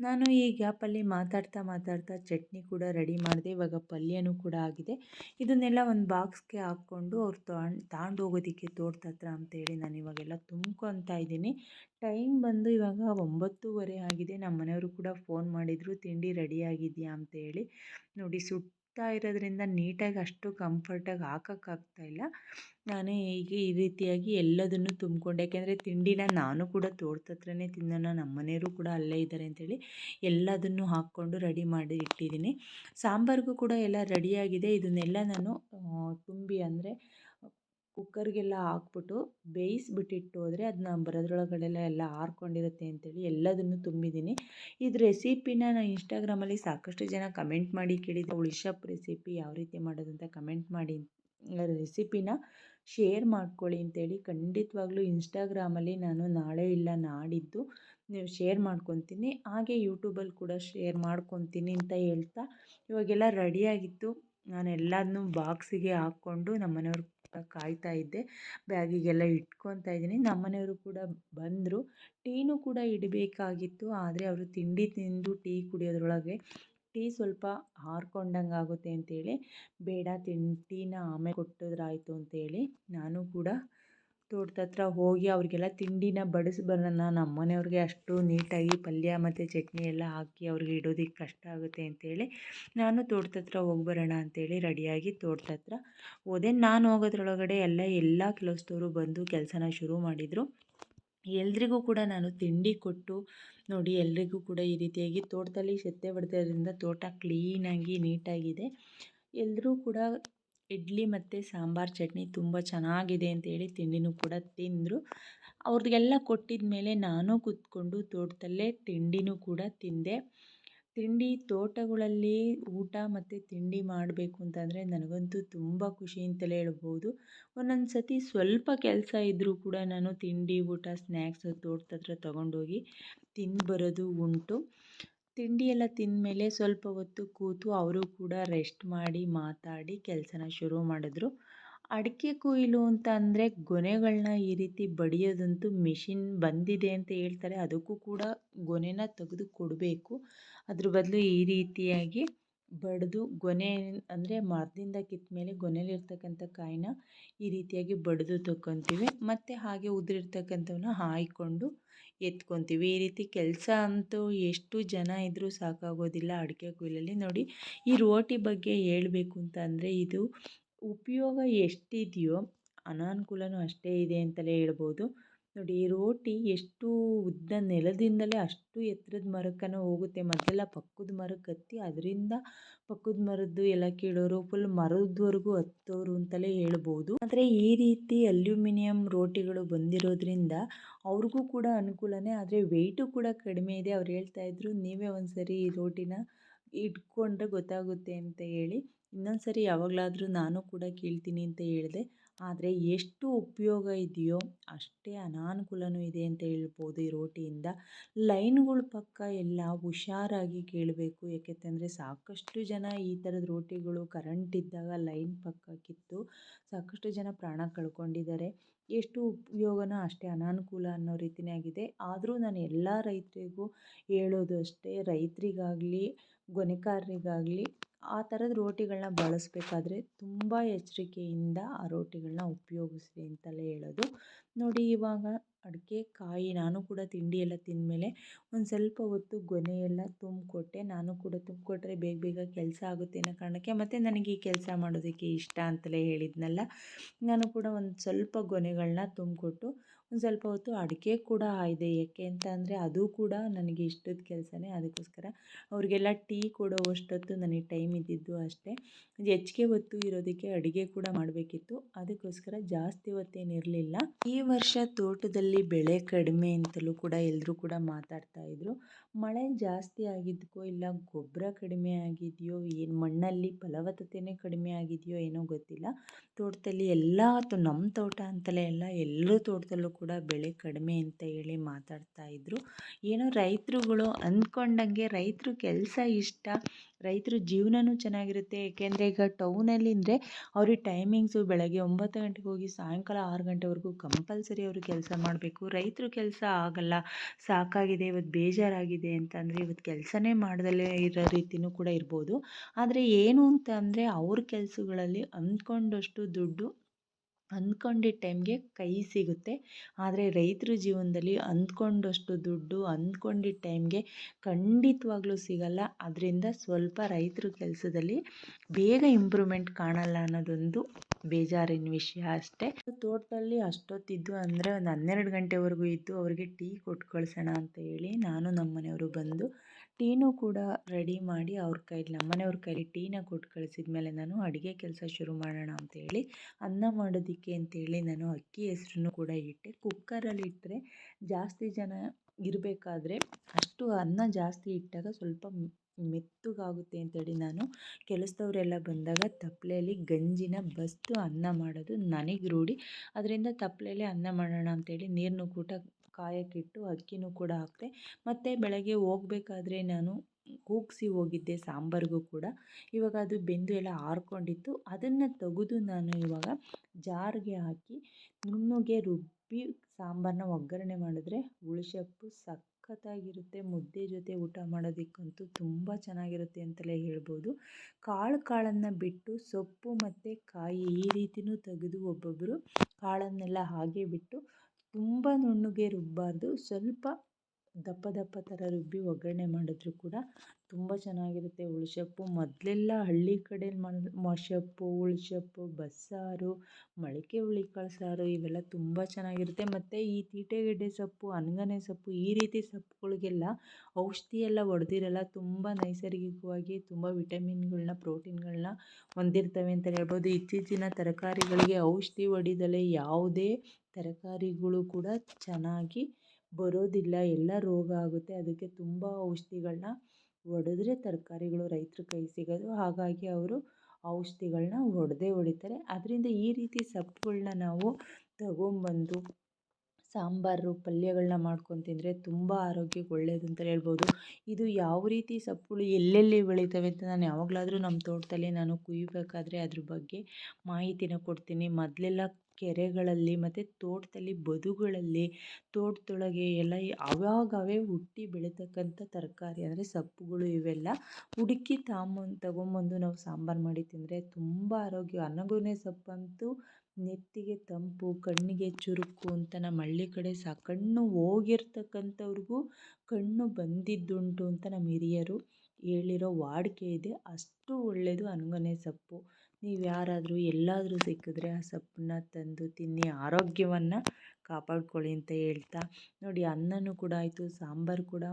Speaker 1: ನಾನು ಈ ಗ್ಯಾಪಲ್ಲಿ ಮಾತಾಡ್ತಾ ಮಾತಾಡ್ತಾ ಚಟ್ನಿ ಕೂಡ ರೆಡಿ ಮಾಡಿದೆ, ಇವಾಗ ಪಲ್ಯನೂ ಕೂಡ ಆಗಿದೆ. ಇದನ್ನೆಲ್ಲ ಒಂದು ಬಾಕ್ಸ್ಗೆ ಹಾಕ್ಕೊಂಡು ಅವ್ರು ತಗೊಂಡು ತಗೊಂಡು ಹೋಗೋದಕ್ಕೆ ತೋಟದ ಹತ್ರ ಅಂತೇಳಿ ನಾನು ಇವಾಗೆಲ್ಲ ತುಂಬ್ಕೊತಾ ಇದ್ದೀನಿ. ಟೈಮ್ ಬಂದು ಇವಾಗ ಒಂಬತ್ತೂವರೆ ಆಗಿದೆ. ನಮ್ಮ ಮನೆಯವರು ಕೂಡ ಫೋನ್ ಮಾಡಿದರು, ತಿಂಡಿ ರೆಡಿ ಆಗಿದೆಯಾ ಅಂತೇಳಿ. ನೋಡಿ ಸುಡ್ತಾ ಇರೋದ್ರಿಂದ ನೀಟಾಗಿ ಅಷ್ಟು ಕಂಫರ್ಟಾಗಿ ಹಾಕೋಕ್ಕಾಗ್ತಾಯಿಲ್ಲ ನಾನು ಹೀಗೆ ಈ ರೀತಿಯಾಗಿ ಎಲ್ಲದನ್ನು ತುಂಬಿಕೊಂಡೆ. ಯಾಕೆಂದರೆ ತಿಂಡಿನ ನಾನು ಕೂಡ ತೋಟದ ಹತ್ರನೇ ತಿನ್ನೋಣ ನಮ್ಮ ಮನೆಯವರು ಕೂಡ ಅಲ್ಲೇ ಇದ್ದಾರೆ ಅಂತೇಳಿ ಎಲ್ಲದನ್ನು ಹಾಕ್ಕೊಂಡು ರೆಡಿ ಮಾಡಿ ಇಟ್ಟಿದ್ದೀನಿ. ಸಾಂಬಾರಿಗೂ ಕೂಡ ಎಲ್ಲ ರೆಡಿಯಾಗಿದೆ. ಇದನ್ನೆಲ್ಲ ನಾನು ತುಂಬಿ ಅಂದರೆ ಕುಕ್ಕರ್ಗೆಲ್ಲ ಹಾಕ್ಬಿಟ್ಟು ಬೇಯಿಸ್ಬಿಟ್ಟಿಟ್ಟು ಹೋದರೆ ಅದನ್ನ ಬರೋದ್ರೊಳಗಡೆಲ್ಲ ಎಲ್ಲ ಆರ್ಕೊಂಡಿರುತ್ತೆ ಅಂತೇಳಿ ಎಲ್ಲದನ್ನು ತುಂಬಿದ್ದೀನಿ. ಇದು ರೆಸಿಪಿನ ನಾನು ಇನ್ಸ್ಟಾಗ್ರಾಮಲ್ಲಿ ಸಾಕಷ್ಟು ಜನ ಕಮೆಂಟ್ ಮಾಡಿ ಕೇಳಿದ್ದು ಉಳಿಶಪ್ ರೆಸಿಪಿ ಯಾವ ರೀತಿ ಮಾಡೋದು ಅಂತ ಕಮೆಂಟ್ ಮಾಡಿ ರೆಸಿಪಿನ ಶೇರ್ ಮಾಡ್ಕೊಳ್ಳಿ ಅಂತೇಳಿ ಖಂಡಿತವಾಗ್ಲೂ ಇನ್ಸ್ಟಾಗ್ರಾಮಲ್ಲಿ ನಾನು ನಾಳೆ ಇಲ್ಲ ನಾಡಿದ್ದು ನೀವು ಶೇರ್ ಮಾಡ್ಕೊತೀನಿ. ಹಾಗೆ ಯೂಟ್ಯೂಬಲ್ಲಿ ಕೂಡ ಶೇರ್ ಮಾಡ್ಕೊತೀನಿ ಅಂತ ಹೇಳ್ತಾ ಇವಾಗೆಲ್ಲ ರೆಡಿಯಾಗಿತ್ತು ನಾನು ಎಲ್ಲದನ್ನೂ ಬಾಕ್ಸಿಗೆ ಹಾಕ್ಕೊಂಡು ನಮ್ಮ ಮನೆಯವ್ರು ಕಾಯ್ತಾ ಇದ್ದೆ. ಬ್ಯಾಗಿಗೆಲ್ಲ ಇಟ್ಕೊತಾ ಇದ್ದೀನಿ. ನಮ್ಮ ಮನೆಯವರು ಕೂಡ ಬಂದರು. ಟೀನೂ ಕೂಡ ಇಡಬೇಕಾಗಿತ್ತು. ಆದರೆ ಅವರು ತಿಂಡಿ ತಿಂದು ಟೀ ಕುಡಿಯೋದ್ರೊಳಗೆ ಟೀ ಸ್ವಲ್ಪ ಹಾರ್ಕೊಂಡಂಗೆ ಆಗುತ್ತೆ ಅಂತೇಳಿ ಬೇಡ ತಿನ್, ಟೀನ ಆಮೇಲೆ ಕೊಟ್ಟಿದ್ರಾಯ್ತು ಅಂತೇಳಿ ನಾನು ಕೂಡ ತೋಟದ ಹತ್ರ ಹೋಗಿ ಅವರಿಗೆಲ್ಲ ತಿಂಡಿನ ಬಡಿಸಿ ಬರೋಣ ನಮ್ಮ ಮನೆಯವ್ರಿಗೆ ಅಷ್ಟು ನೀಟಾಗಿ ಪಲ್ಯ ಮತ್ತು ಚಟ್ನಿ ಎಲ್ಲ ಹಾಕಿ ಅವ್ರಿಗೆ ಇಡೋದಕ್ಕೆ ಕಷ್ಟ ಆಗುತ್ತೆ ಅಂತೇಳಿ ನಾನು ತೋಟದ ಹತ್ರ ಹೋಗಿ ಬರೋಣ ಅಂತೇಳಿ ರೆಡಿಯಾಗಿ ತೋಟದ ಹತ್ರ ಹೋದೆ. ನಾನು ಹೋಗೋದ್ರೊಳಗಡೆ ಎಲ್ಲ ಎಲ್ಲ ಕೆಲಸದವರು ಬಂದು ಕೆಲಸನ ಶುರು ಮಾಡಿದರು. ಎಲ್ರಿಗೂ ಕೂಡ ನಾನು ತಿಂಡಿ ಕೊಟ್ಟು ನೋಡಿ ಎಲ್ರಿಗೂ ಕೂಡ ಈ ರೀತಿಯಾಗಿ ತೋಟದಲ್ಲಿ ಸೆತ್ತೆ ಹೊಡೆದ್ರಿಂದ ತೋಟ ಕ್ಲೀನಾಗಿ ನೀಟಾಗಿದೆ. ಎಲ್ಲರೂ ಕೂಡ ಇಡ್ಲಿ ಮತ್ತು ಸಾಂಬಾರು ಚಟ್ನಿ ತುಂಬ ಚೆನ್ನಾಗಿದೆ ಅಂತೇಳಿ ತಿಂಡಿನೂ ಕೂಡ ತಿಂದರು. ಅವ್ರಿಗೆಲ್ಲ ಕೊಟ್ಟಿದ ಮೇಲೆ ನಾನು ಕೂತ್ಕೊಂಡು ತೋಟದಲ್ಲೇ ತಿಂಡಿನೂ ಕೂಡ ತಿಂದೆ. ತಿಂಡಿ ತೋಟಗಳಲ್ಲಿ ಊಟ ಮತ್ತು ತಿಂಡಿ ಮಾಡಬೇಕು ಅಂತಂದರೆ ನನಗಂತೂ ತುಂಬ ಖುಷಿ ಅಂತಲೇ ಹೇಳ್ಬೋದು. ಒಂದೊಂದು ಸತಿ ಸ್ವಲ್ಪ ಕೆಲಸ ಇದ್ದರೂ ಕೂಡ ನಾನು ತಿಂಡಿ ಊಟ ಸ್ನ್ಯಾಕ್ಸು ತೋಟದ ಹತ್ರ ತೊಗೊಂಡೋಗಿ ತಿಂದು ಬರೋದು ಉಂಟು. ತಿಂಡಿ ಎಲ್ಲ ತಿಂದಮೇಲೆ ಸ್ವಲ್ಪ ಹೊತ್ತು ಕೂತು ಅವರು ಕೂಡ ರೆಸ್ಟ್ ಮಾಡಿ ಮಾತಾಡಿ ಕೆಲಸನ ಶುರು ಮಾಡಿದ್ರು. ಅಡಿಕೆ ಕೊಯ್ಲು ಅಂತ ಅಂದರೆ ಗೊನೆಗಳನ್ನ ಈ ರೀತಿ ಬಡಿಯೋದಂತೂ ಮಿಷಿನ್ ಬಂದಿದೆ ಅಂತ ಹೇಳ್ತಾರೆ. ಅದಕ್ಕೂ ಕೂಡ ಗೊನೆನ ತೆಗೆದು ಕೊಡಬೇಕು. ಅದ್ರ ಬದಲು ಈ ರೀತಿಯಾಗಿ ಬಡಿದು ಗೊನೆ ಅಂದರೆ ಮರದಿಂದ ಕಿತ್ತ ಮೇಲೆ ಗೊನೆಲಿರ್ತಕ್ಕಂಥ ಕಾಯಿನ ಈ ರೀತಿಯಾಗಿ ಬಡಿದು ತಗೊತೀವಿ ಮತ್ತು ಹಾಗೆ ಉದುರಿರ್ತಕ್ಕಂಥವನ್ನ ಆಯ್ಕೊಂಡು ಎತ್ಕೊತೀವಿ. ಈ ರೀತಿ ಕೆಲಸ ಅಂತೂ ಎಷ್ಟು ಜನ ಇದ್ದರೂ ಸಾಕಾಗೋದಿಲ್ಲ ಅಡುಗೆ ಕೊಯ್ಲಲ್ಲಿ. ನೋಡಿ, ಈ ರೋಟಿ ಬಗ್ಗೆ ಹೇಳಬೇಕು ಅಂತ ಅಂದರೆ ಇದು ಉಪಯೋಗ ಎಷ್ಟಿದೆಯೋ ಅನಾನುಕೂಲವೂ ಅಷ್ಟೇ ಇದೆ ಅಂತಲೇ ಹೇಳ್ಬೋದು. ನೋಡಿ, ರೋಟಿ ಎಷ್ಟು ಉದ್ದ ನೆಲದಿಂದಲೇ ಅಷ್ಟು ಎತ್ತರದ ಮರಕ್ಕನ ಹೋಗುತ್ತೆ. ಮೊದಲೆಲ್ಲ ಪಕ್ಕದ ಮರಕ್ಕೆ ಹತ್ತಿ ಅದರಿಂದ ಪಕ್ಕದ ಮರದ್ದು ಎಲ್ಲ ಕೀಳೋರು ಫುಲ್ ಮರದವರೆಗೂ ಹತ್ತೋರು ಅಂತಲೇ ಹೇಳ್ಬೋದು. ಆದರೆ ಈ ರೀತಿ ಅಲ್ಯೂಮಿನಿಯಂ ರೋಟಿಗಳು ಬಂದಿರೋದ್ರಿಂದ ಅವ್ರಿಗೂ ಕೂಡ ಅನುಕೂಲನೇ, ಆದರೆ ವೆಯ್ಟು ಕೂಡ ಕಡಿಮೆ ಇದೆ. ಅವ್ರು ಹೇಳ್ತಾಯಿದ್ರು ನೀವೇ ಒಂದು ಸರಿ ಈ ರೋಟಿನ ಇಟ್ಕೊಂಡ್ರೆ ಗೊತ್ತಾಗುತ್ತೆ ಅಂತ ಹೇಳಿ. ಇನ್ನೊಂದು ಸರಿ ಯಾವಾಗಲಾದರೂ ನಾನು ಕೂಡ ಕೇಳ್ತೀನಿ ಅಂತ ಹೇಳಿದೆ. ಆದರೆ ಎಷ್ಟು ಉಪಯೋಗ ಇದೆಯೋ ಅಷ್ಟೇ ಅನಾನುಕೂಲವೂ ಇದೆ ಅಂತ ಹೇಳ್ಬೋದು ಈ ರೋಟಿಯಿಂದ. ಲೈನ್ಗಳ ಪಕ್ಕ ಎಲ್ಲ ಹುಷಾರಾಗಿ ಕೇಳಬೇಕು. ಏಕೆಂತಂದರೆ ಸಾಕಷ್ಟು ಜನ ಈ ಥರದ ರೋಟಿಗಳು ಕರೆಂಟ್ ಇದ್ದಾಗ ಲೈನ್ ಪಕ್ಕ ಕಿತ್ತು ಸಾಕಷ್ಟು ಜನ ಪ್ರಾಣ ಕಳ್ಕೊಂಡಿದ್ದಾರೆ. ಎಷ್ಟು ಉಪಯೋಗನೋ ಅಷ್ಟೇ ಅನಾನುಕೂಲ ಅನ್ನೋ ರೀತಿಯೇ ಆಗಿದೆ. ಆದರೂ ನಾನು ಎಲ್ಲ ರೈತರಿಗೂ ಹೇಳೋದು ಅಷ್ಟೇ, ರೈತರಿಗಾಗಲಿ, ಗೊನೆಕಾರರಿಗಾಗಲಿ ಆ ಥರದ ರೋಟಿಗಳನ್ನ ಬಳಸಬೇಕಾದ್ರೆ ತುಂಬ ಎಚ್ಚರಿಕೆಯಿಂದ ಆ ರೋಟಿಗಳನ್ನ ಉಪಯೋಗಿಸಿ ಅಂತಲೇ ಹೇಳೋದು. ನೋಡಿ ಇವಾಗ ಅಡಿಕೆ ಕಾಯಿ ನಾನು ಕೂಡ ತಿಂಡಿ ಎಲ್ಲ ತಿಂದಮೇಲೆ ಒಂದು ಸ್ವಲ್ಪ ಹೊತ್ತು ಎಲ್ಲ ತುಂಬಿಕೊಟ್ಟೆ. ನಾನು ಕೂಡ ತುಂಬಿಕೊಟ್ರೆ ಬೇಗ ಬೇಗ ಕೆಲಸ ಆಗುತ್ತೆ ಅನ್ನೋ ಕಾರಣಕ್ಕೆ ಮತ್ತು ನನಗೆ ಈ ಕೆಲಸ ಮಾಡೋದಕ್ಕೆ ಇಷ್ಟ ಅಂತಲೇ ಹೇಳಿದ್ನಲ್ಲ. ನಾನು ಕೂಡ ಒಂದು ಸ್ವಲ್ಪ ಗೊನೆಗಳನ್ನ ತುಂಬಿಕೊಟ್ಟು ಒಂದು ಸ್ವಲ್ಪ ಹೊತ್ತು ಅಡಿಕೆ ಕೂಡ ಇದೆ. ಏಕೆ ಅಂತ ಅಂದರೆ ಅದು ಕೂಡ ನನಗೆ ಇಷ್ಟದ ಕೆಲಸನೇ. ಅದಕ್ಕೋಸ್ಕರ ಅವರಿಗೆಲ್ಲ ಟೀ ಕೊಡೋವಷ್ಟೊತ್ತು ನನಗೆ ಟೈಮ್ ಇದ್ದಿದ್ದು ಅಷ್ಟೇ. ಹೆಚ್ಚಿಗೆ ಹೊತ್ತು ಇರೋದಕ್ಕೆ ಅಡುಗೆ ಕೂಡ ಮಾಡಬೇಕಿತ್ತು. ಅದಕ್ಕೋಸ್ಕರ ಜಾಸ್ತಿ ಹೊತ್ತೇನಿರಲಿಲ್ಲ ಈ ವರ್ಷ ತೋಟದಲ್ಲಿ ಬೆಳೆ ಕಡಿಮೆ ಅಂತಲೂ ಕೂಡ ಎಲ್ಲರೂ ಕೂಡ ಮಾತಾಡ್ತಾ ಇದ್ರು. ಮಳೆ ಜಾಸ್ತಿ ಆಗಿದ್ದಕ್ಕೋ ಇಲ್ಲ ಗೊಬ್ಬರ ಕಡಿಮೆ ಆಗಿದೆಯೋ, ಏನು ಮಣ್ಣಲ್ಲಿ ಫಲವತ್ತತೆಯೇ ಕಡಿಮೆ ಆಗಿದೆಯೋ ಏನೋ ಗೊತ್ತಿಲ್ಲ. ತೋಟದಲ್ಲಿ ಎಲ್ಲ ನಮ್ಮ ತೋಟ ಅಂತಲೇ ಅಲ್ಲ ಎಲ್ಲರ ತೋಟದಲ್ಲೂ ಕೂಡ ಬೆಳೆ ಕಡಿಮೆ ಅಂತ ಹೇಳಿ ಮಾತಾಡ್ತಾ ಇದ್ದರು ಏನೋ ರೈತರುಗಳು ಅಂದ್ಕೊಂಡಂಗೆ ರೈತರು ಕೆಲಸ ಇಷ್ಟ ರೈತರ ಜೀವನವೂ ಚೆನ್ನಾಗಿರುತ್ತೆ. ಏಕೆಂದರೆ ಈಗ ಟೌನಲ್ಲಿ ಅಂದರೆ ಅವ್ರಿಗೆ ಟೈಮಿಂಗ್ಸು ಬೆಳಗ್ಗೆ ಒಂಬತ್ತು ಗಂಟೆಗೆ ಹೋಗಿ ಸಾಯಂಕಾಲ ಆರು ಗಂಟೆವರೆಗೂ ಕಂಪಲ್ಸರಿ ಅವರು ಕೆಲಸ ಮಾಡಬೇಕು. ರೈತರ ಕೆಲಸ ಆಗಲ್ಲ. ಸಾಕಾಗಿದೆ ಇವತ್ತು ಬೇಜಾರಾಗಿದೆ ಅಂತಂದರೆ ಇವತ್ತು ಕೆಲಸನೇ ಮಾಡ್ದಲೇ ಇರೋ ರೀತಿಯೂ ಕೂಡ ಇರ್ಬೋದು. ಆದರೆ ಏನು ಅಂತ ಅಂದರೆ ಅವ್ರ ಕೆಲಸಗಳಲ್ಲಿ ಅಂದ್ಕೊಂಡಷ್ಟು ದುಡ್ಡು ಅಂದ್ಕೊಂಡಿದ್ದ ಟೈಮ್ಗೆ ಕೈ ಸಿಗುತ್ತೆ. ಆದರೆ ರೈತರ ಜೀವನದಲ್ಲಿ ಅಂದ್ಕೊಂಡಷ್ಟು ದುಡ್ಡು ಅಂದ್ಕೊಂಡಿದ್ದ ಟೈಮ್ಗೆ ಖಂಡಿತವಾಗ್ಲೂ ಸಿಗಲ್ಲ. ಅದರಿಂದ ಸ್ವಲ್ಪ ರೈತರ ಕೆಲಸದಲ್ಲಿ ಬೇಗ ಇಂಪ್ರೂವ್ಮೆಂಟ್ ಕಾಣಲ್ಲ ಅನ್ನೋದೊಂದು ಬೇಜಾರಿನ ವಿಷಯ ಅಷ್ಟೇ. ತೋಟದಲ್ಲಿ ಅಷ್ಟೊತ್ತಿದ್ದು ಅಂದರೆ ಒಂದು ಹನ್ನೆರಡು ಗಂಟೆವರೆಗೂ ಇದ್ದು ಅವರಿಗೆ ಟೀ ಕೊಟ್ಟು ಕಳಿಸೋಣ ಅಂತ ಹೇಳಿ ನಾನು ನಮ್ಮ ಮನೆಯವರು ಬಂದು ಟೀನೂ ಕೂಡ ರೆಡಿ ಮಾಡಿ ಅವ್ರ ಕೈಲಿ, ನಮ್ಮ ಮನೆಯವ್ರ ಕೈಲಿ ಟೀನ ಕೊಟ್ಟು ಕಳಿಸಿದ ಮೇಲೆ ನಾನು ಅಡುಗೆ ಕೆಲಸ ಶುರು ಮಾಡೋಣ ಅಂತೇಳಿ, ಅನ್ನ ಮಾಡೋದಕ್ಕೆ ಅಂತೇಳಿ ನಾನು ಅಕ್ಕಿ ಹೆಸ್ರನ್ನು ಕೂಡ ಇಟ್ಟೆ. ಕುಕ್ಕರಲ್ಲಿ ಇಟ್ಟರೆ ಜಾಸ್ತಿ ಜನ ಇರಬೇಕಾದ್ರೆ ಅಷ್ಟು ಅನ್ನ ಜಾಸ್ತಿ ಇಟ್ಟಾಗ ಸ್ವಲ್ಪ ಮೆತ್ತಗಾಗುತ್ತೆ ಅಂತೇಳಿ ನಾನು ಕೆಲಸದವರೆಲ್ಲ ಬಂದಾಗ ತಪ್ಪಲೆಯಲ್ಲಿ ಗಂಜಿನ ಬಸಿದು ಅನ್ನ ಮಾಡೋದು ನನಗೆ ರೂಢಿ. ಅದರಿಂದ ತಪ್ಪಲೆಯಲ್ಲಿ ಅನ್ನ ಮಾಡೋಣ ಅಂತೇಳಿ ನೀರನ್ನು ಕೂಡ ಕಾಯೋಕ್ಕಿಟ್ಟು ಅಕ್ಕಿನೂ ಕೂಡ ಹಾಕಿದೆ ಮತ್ತು ಬೆಳಗ್ಗೆ ಹೋಗ್ಬೇಕಾದ್ರೆ ನಾನು ಕೂಗಿಸಿ ಹೋಗಿದ್ದೆ ಸಾಂಬಾರಿಗೂ ಕೂಡ. ಇವಾಗ ಅದು ಬೆಂದು ಎಲ್ಲ ಆರ್ಕೊಂಡಿತ್ತು. ಅದನ್ನು ತೆಗೆದು ನಾನು ಇವಾಗ ಜಾರ್ಗೆ ಹಾಕಿ ನುಣ್ಣಗೆ ರುಬ್ಬಿ ಸಾಂಬಾರನ್ನ ಒಗ್ಗರಣೆ ಮಾಡಿದ್ರೆ ಹುಳಿಸೊಪ್ಪು ಸಖತ್ತಾಗಿರುತ್ತೆ. ಮುದ್ದೆ ಜೊತೆ ಊಟ ಮಾಡೋದಕ್ಕಂತೂ ತುಂಬ ಚೆನ್ನಾಗಿರುತ್ತೆ ಅಂತಲೇ ಹೇಳ್ಬೋದು. ಕಾಳು ಕಾಳನ್ನು ಬಿಟ್ಟು ಸೊಪ್ಪು ಮತ್ತು ಕಾಯಿ ಈ ರೀತಿಯೂ ತೆಗೆದು ಒಬ್ಬೊಬ್ಬರು ಕಾಳನ್ನೆಲ್ಲ ಹಾಗೆ ಬಿಟ್ಟು ತುಂಬ ನುಣ್ಣಗೆ ರುಬ್ಬಬಾರ್ದು ಸ್ವಲ್ಪ ದಪ್ಪ ದಪ್ಪ ಥರ ರುಬ್ಬಿ ಒಗ್ಗರಣೆ ಮಾಡಿದ್ರು ಕೂಡ ತುಂಬ ಚೆನ್ನಾಗಿರುತ್ತೆ. ಹುಳ್ಶೆಪ್ಪು ಮೊದಲೆಲ್ಲ ಹಳ್ಳಿ ಕಡೆಯಲ್ಲಿ ಮಾಡೋದು ಮೊಸಪ್ಪು ಹುಳ್ಶೆಪ್ಪು ಬಸ್ಸಾರು ಮೊಳಕೆ ಹುಳಿಕಾಳು ಸಾರು ಇವೆಲ್ಲ ತುಂಬ ಚೆನ್ನಾಗಿರುತ್ತೆ. ಮತ್ತು ಈ ತೀಟೆಗೆಡ್ಡೆ ಸೊಪ್ಪು, ಅನಗನೆ ಸೊಪ್ಪು ಈ ರೀತಿ ಸೊಪ್ಪುಗಳಿಗೆಲ್ಲ ಔಷಧಿ ಎಲ್ಲ ಹೊಡೆದಿರಲ್ಲ. ತುಂಬ ನೈಸರ್ಗಿಕವಾಗಿ ತುಂಬ ವಿಟಮಿನ್ಗಳನ್ನ, ಪ್ರೋಟೀನ್ಗಳನ್ನ ಹೊಂದಿರ್ತವೆ ಅಂತ ಹೇಳ್ಬೋದು. ಇತ್ತೀಚಿನ ತರಕಾರಿಗಳಿಗೆ ಔಷಧಿ ಹೊಡಿದಲೇ ಯಾವುದೇ ತರಕಾರಿಗಳು ಕೂಡ ಚೆನ್ನಾಗಿ ಬರೋದಿಲ್ಲ, ಎಲ್ಲ ರೋಗ ಆಗುತ್ತೆ. ಅದಕ್ಕೆ ತುಂಬ ಔಷಧಿಗಳ್ನ ಹೊಡೆದ್ರೆ ತರಕಾರಿಗಳು ರೈತರ ಕೈ ಸಿಗೋದು. ಹಾಗಾಗಿ ಅವರು ಔಷಧಿಗಳ್ನ ಹೊಡೆದೇ ಹೊಡಿತಾರೆ. ಅದರಿಂದ ಈ ರೀತಿ ಸೊಪ್ಪುಗಳ್ನ ನಾವು ತಗೊಂಬಂದು ಸಾಂಬಾರು ಪಲ್ಯಗಳನ್ನ ಮಾಡ್ಕೊಂಡು ತಿಂದರೆ ತುಂಬ ಆರೋಗ್ಯಕ್ಕೆ ಒಳ್ಳೆಯದು ಅಂತಲೇ ಹೇಳ್ಬೋದು. ಇದು ಯಾವ ರೀತಿ ಸೊಪ್ಪುಗಳು ಎಲ್ಲೆಲ್ಲಿ ಬೆಳೀತವೆ ಅಂತ ನಾನು ಯಾವಾಗಲಾದರೂ ನಮ್ಮ ತೋಟದಲ್ಲಿ ನಾನು ಕುಯ್ಯಬೇಕಾದ್ರೆ ಅದ್ರ ಬಗ್ಗೆ ಮಾಹಿತಿನ ಕೊಡ್ತೀನಿ. ಮೊದಲೆಲ್ಲ ಕೆರೆಗಳಲ್ಲಿ ಮತ್ತು ತೋಟದಲ್ಲಿ ಬದುಗಳಲ್ಲಿ ತೋಟದೊಳಗೆ ಎಲ್ಲ ಆವಾಗವೇ ಹುಟ್ಟಿ ಬೆಳೀತಕ್ಕಂಥ ತರಕಾರಿ ಅಂದರೆ ಸೊಪ್ಪುಗಳು ಇವೆಲ್ಲ ಹುಡುಕಿ ತಾಂಬಂದು ತಗೊಂಬಂದು ನಾವು ಸಾಂಬಾರು ಮಾಡಿ ತಿಂದರೆ ತುಂಬ ಆರೋಗ್ಯ. ಅನಗೊನೆ ಸೊಪ್ಪಂತೂ ನೆತ್ತಿಗೆ ತಂಪು, ಕಣ್ಣಿಗೆ ಚುರುಕು ಅಂತ ನಮ್ಮ ಹಳ್ಳಿ ಕಡೆ ಸಹ ಕಣ್ಣು ಹೋಗಿರ್ತಕ್ಕಂಥವ್ರಿಗೂ ಕಣ್ಣು ಬಂದಿದ್ದುಂಟು ಅಂತ ನಮ್ಮ ಹಿರಿಯರು ಹೇಳಿರೋ ವಾಡಿಕೆ ಇದೆ. ಅಷ್ಟು ಒಳ್ಳೆಯದು ಅನಗೊನೆ ಸೊಪ್ಪು. ನೀವು ಯಾರಾದರೂ ಎಲ್ಲಾದರೂ ಸಿಕ್ಕಿದ್ರೆ ಆ ಸೊಪ್ಪನ್ನ ತಂದು ತಿನ್ನಿ, ಆರೋಗ್ಯವನ್ನು ಕಾಪಾಡಿಕೊಳ್ಳಿ ಅಂತ ಹೇಳ್ತಾ, ನೋಡಿ ಅನ್ನನೂ ಕೂಡ ಆಯಿತು, ಸಾಂಬಾರು ಕೂಡ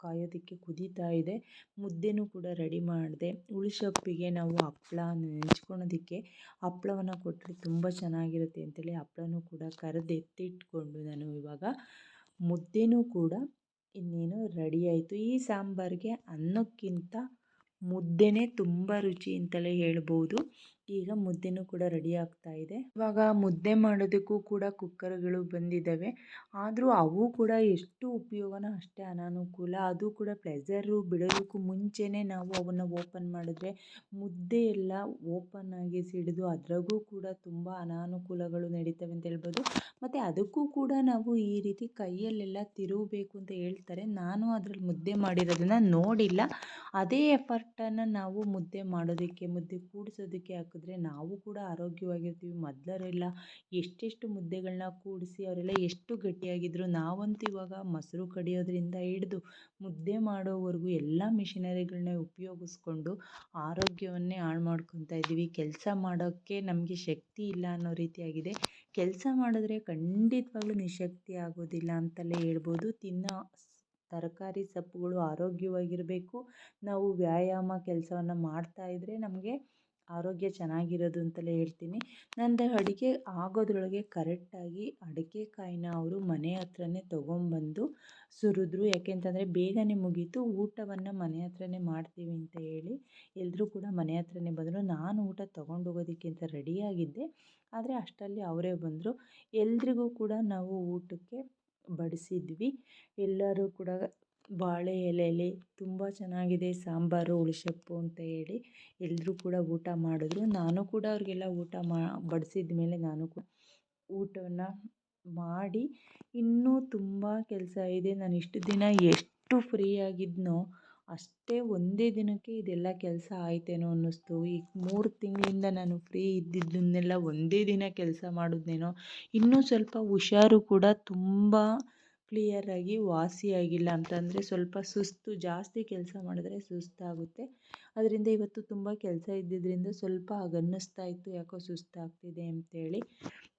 Speaker 1: ಕಾಯೋದಕ್ಕೆ ಕುದೀತಾ ಇದೆ. ಮುದ್ದೆನೂ ಕೂಡ ರೆಡಿ ಮಾಡಿದೆ. ಹುಳಿಸೊಪ್ಪಿಗೆ ನಾವು ಹಪ್ಪಳ ನೆಂಚ್ಕೊಳೋದಕ್ಕೆ ಹಪ್ಪಳವನ್ನು ಕೊಟ್ಟರೆ ತುಂಬ ಚೆನ್ನಾಗಿರುತ್ತೆ ಅಂತೇಳಿ ಹಪ್ಳನೂ ಕೂಡ ಕರೆದು ಎತ್ತಿಟ್ಕೊಂಡು ನಾನು ಇವಾಗ ಮುದ್ದೆನೂ ಕೂಡ ಇನ್ನೇನು ರೆಡಿ ಆಯಿತು. ಈ ಸಾಂಬಾರಿಗೆ ಅನ್ನಕ್ಕಿಂತ ಮುದ್ದೆನೇ ತುಂಬ ರುಚಿ ಅಂತಲೇ ಹೇಳ್ಬೋದು. ಈಗ ಮುದ್ದೆನೂ ಕೂಡ ರೆಡಿ ಆಗ್ತಾ ಇದೆ. ಇವಾಗ ಮುದ್ದೆ ಮಾಡೋದಕ್ಕೂ ಕೂಡ ಕುಕ್ಕರ್ಗಳು ಬಂದಿದ್ದಾವೆ ಆದರೂ ಅವು ಕೂಡ ಎಷ್ಟು ಉಪಯೋಗನೋ ಅಷ್ಟೇ ಅನಾನುಕೂಲ. ಅದು ಕೂಡ ಪ್ರೆಝರು ಬಿಡೋದಕ್ಕೂ ಮುಂಚೆನೇ ನಾವು ಅವನ್ನು ಓಪನ್ ಮಾಡಿದ್ರೆ ಮುದ್ದೆ ಎಲ್ಲ ಓಪನ್ ಆಗಿ ಸಿಡಿದು ಅದ್ರಾಗೂ ಕೂಡ ತುಂಬ ಅನಾನುಕೂಲಗಳು ನಡೀತವೆ ಅಂತ ಹೇಳ್ಬೋದು. ಮತ್ತು ಅದಕ್ಕೂ ಕೂಡ ನಾವು ಈ ರೀತಿ ಕೈಯಲ್ಲೆಲ್ಲ ತಿರುಗಬೇಕು ಅಂತ ಹೇಳ್ತಾರೆ. ನಾನು ಅದ್ರಲ್ಲಿ ಮುದ್ದೆ ಮಾಡಿರೋದನ್ನು ನೋಡಿಲ್ಲ. ಅದೇ ಎಫರ್ಟನ್ನು ನಾವು ಮುದ್ದೆ ಮಾಡೋದಕ್ಕೆ, ಮುದ್ದೆ ಕೂಡಿಸೋದಕ್ಕೆ ಹಾಕಿದ್ರೆ ನಾವು ಕೂಡ ಆರೋಗ್ಯವಾಗಿರ್ತೀವಿ. ಮೊದಲವರೆಲ್ಲ ಎಷ್ಟೆಷ್ಟು ಮುದ್ದೆಗಳನ್ನ ಕೂಡಿಸಿ ಅವರೆಲ್ಲ ಎಷ್ಟು ಗಟ್ಟಿಯಾಗಿದ್ದರು ನಾವಂತೂ ಇವಾಗ ಮೊಸರು ಕಡಿಯೋದರಿಂದ ಹಿಡ್ದು ಮುದ್ದೆ ಮಾಡೋವರೆಗೂ ಎಲ್ಲ ಮಿಷಿನರಿಗಳನ್ನ ಉಪಯೋಗಿಸ್ಕೊಂಡು ಆರೋಗ್ಯವನ್ನೇ ಹಾಳು ಮಾಡ್ಕೊತಾ ಇದ್ದೀವಿ. ಕೆಲಸ ಮಾಡೋಕ್ಕೆ ನಮಗೆ ಶಕ್ತಿ ಇಲ್ಲ ಅನ್ನೋ ರೀತಿಯಾಗಿದೆ. ಕೆಲಸ ಮಾಡಿದ್ರೆ ಖಂಡಿತವಾಗ್ಲೂ ನಿಶಕ್ತಿ ಆಗೋದಿಲ್ಲ ಅಂತಲೇ ಹೇಳ್ಬೋದು. ತಿನ್ನೋ ತರಕಾರಿ ಸೊಪ್ಪುಗಳು ಆರೋಗ್ಯವಾಗಿರಬೇಕು. ನಾವು ವ್ಯಾಯಾಮ ಕೆಲಸವನ್ನು ಮಾಡ್ತಾಯಿದ್ರೆ ನಮಗೆ ಆರೋಗ್ಯ ಚೆನ್ನಾಗಿರೋದು ಅಂತಲೇ ಹೇಳ್ತೀನಿ. ನಂದು ಅಡುಗೆ ಆಗೋದ್ರೊಳಗೆ ಕರೆಕ್ಟಾಗಿ ಅಡಿಕೆಕಾಯಿನ ಅವರು ಮನೆ ಹತ್ರನೇ ತೊಗೊಂಬಂದು ಸುರಿದ್ರು. ಯಾಕೆಂತಂದರೆ ಬೇಗನೆ ಮುಗೀತು. ಊಟವನ್ನು ಮನೆ ಹತ್ರನೇ ಮಾಡ್ತೀವಿ ಅಂತ ಹೇಳಿ ಎಲ್ಲರೂ ಕೂಡ ಮನೆ ಹತ್ರನೇ ಬಂದರು. ನಾನು ಊಟ ತೊಗೊಂಡು ಹೋಗೋದಕ್ಕೆ ಅಂತ ರೆಡಿಯಾಗಿದ್ದೆ. ಆದರೆ ಅಷ್ಟರಲ್ಲಿ ಅವರೇ ಬಂದರು. ಎಲ್ರಿಗೂ ಕೂಡ ನಾವು ಊಟಕ್ಕೆ ಬಡಿಸಿದ್ವಿ. ಎಲ್ಲರೂ ಕೂಡ ಬಾಳೆ ಎಲೆಯಲ್ಲಿ ತುಂಬ ಚೆನ್ನಾಗಿದೆ ಸಾಂಬಾರು ಹುಳಿಸೊಪ್ಪು ಅಂತ ಹೇಳಿ ಎಲ್ಲರೂ ಕೂಡ ಊಟ ಮಾಡಿದ್ರು. ನಾನು ಕೂಡ ಅವ್ರಿಗೆಲ್ಲ ಊಟ ಮಾ, ಬಡಿಸಿದ ಮೇಲೆ ನಾನು ಕೂಡ ಊಟವನ್ನು ಮಾಡಿ ಇನ್ನೂ ತುಂಬ ಕೆಲಸ ಇದೆ. ನಾನು ಇಷ್ಟು ದಿನ ಎಷ್ಟು ಫ್ರೀ ಆಗಿದ್ನೋ ಅಷ್ಟೇ ಒಂದೇ ದಿನಕ್ಕೆ ಇದೆಲ್ಲ ಕೆಲಸ ಆಯ್ತೇನೋ ಅನ್ನಿಸ್ತು. ಈಗ ಮೂರು ತಿಂಗಳಿಂದ ನಾನು ಫ್ರೀ ಇದ್ದಿದ್ದನ್ನೆಲ್ಲ ಒಂದೇ ದಿನ ಕೆಲಸ ಮಾಡಿದ್ನೇನೋ ಇನ್ನೂ ಸ್ವಲ್ಪ ಹುಷಾರು ಕೂಡ ತುಂಬ ಕ್ಲಿಯರಾಗಿ ವಾಸಿಯಾಗಿಲ್ಲ ಅಂತಂದರೆ ಸ್ವಲ್ಪ ಸುಸ್ತು, ಜಾಸ್ತಿ ಕೆಲಸ ಮಾಡಿದ್ರೆ ಸುಸ್ತಾಗುತ್ತೆ. ಅದರಿಂದ ಇವತ್ತು ತುಂಬ ಕೆಲಸ ಇದ್ದಿದ್ದರಿಂದ ಸ್ವಲ್ಪ ಹಾಗನ್ನಿಸ್ತಾ ಇತ್ತು, ಯಾಕೋ ಸುಸ್ತಾಗ್ತಿದೆ ಅಂತೇಳಿ.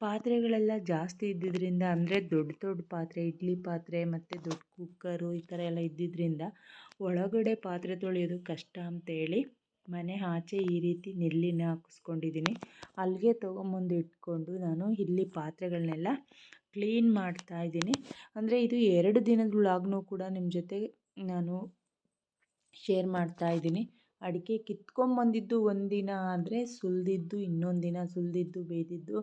Speaker 1: ಪಾತ್ರೆಗಳೆಲ್ಲ ಜಾಸ್ತಿ ಇದ್ದಿದ್ದರಿಂದ ಅಂದರೆ ದೊಡ್ಡ ದೊಡ್ಡ ಪಾತ್ರೆ, ಇಡ್ಲಿ ಪಾತ್ರೆ ಮತ್ತು ದೊಡ್ಡ ಕುಕ್ಕರು ಈ ಥರ ಎಲ್ಲ ಇದ್ದಿದ್ದರಿಂದ ಒಳಗಡೆ ಪಾತ್ರೆ ತೊಳೆಯೋದು ಕಷ್ಟ ಅಂತೇಳಿ ಮನೆ ಆಚೆ ಈ ರೀತಿ ನೆಲ್ಲಿನ ಹಾಕಿಸ್ಕೊಂಡಿದ್ದೀನಿ. ಅಲ್ಲಿಗೆ ತೊಗೊಂಬಂದು ಇಟ್ಕೊಂಡು ನಾನು ಇಲ್ಲಿ ಪಾತ್ರೆಗಳನ್ನೆಲ್ಲ ಕ್ಲೀನ್ ಮಾಡ್ತಾ ಇದ್ದೀನಿ. ಅಂದರೆ ಇದು ಎರಡು ದಿನದ ಕೂಡ ನಿಮ್ಮ ಜೊತೆ ನಾನು ಶೇರ್ ಮಾಡ್ತಾ ಇದ್ದೀನಿ. ಅಡಿಕೆ ಕಿತ್ಕೊಂಬಂದಿದ್ದು ಒಂದಿನ ಆದರೆ ಸುಲಿದಿದ್ದು, ಇನ್ನೊಂದು ದಿನ ಸುಲಿದಿದ್ದು ಬೇಯ್ದಿದ್ದು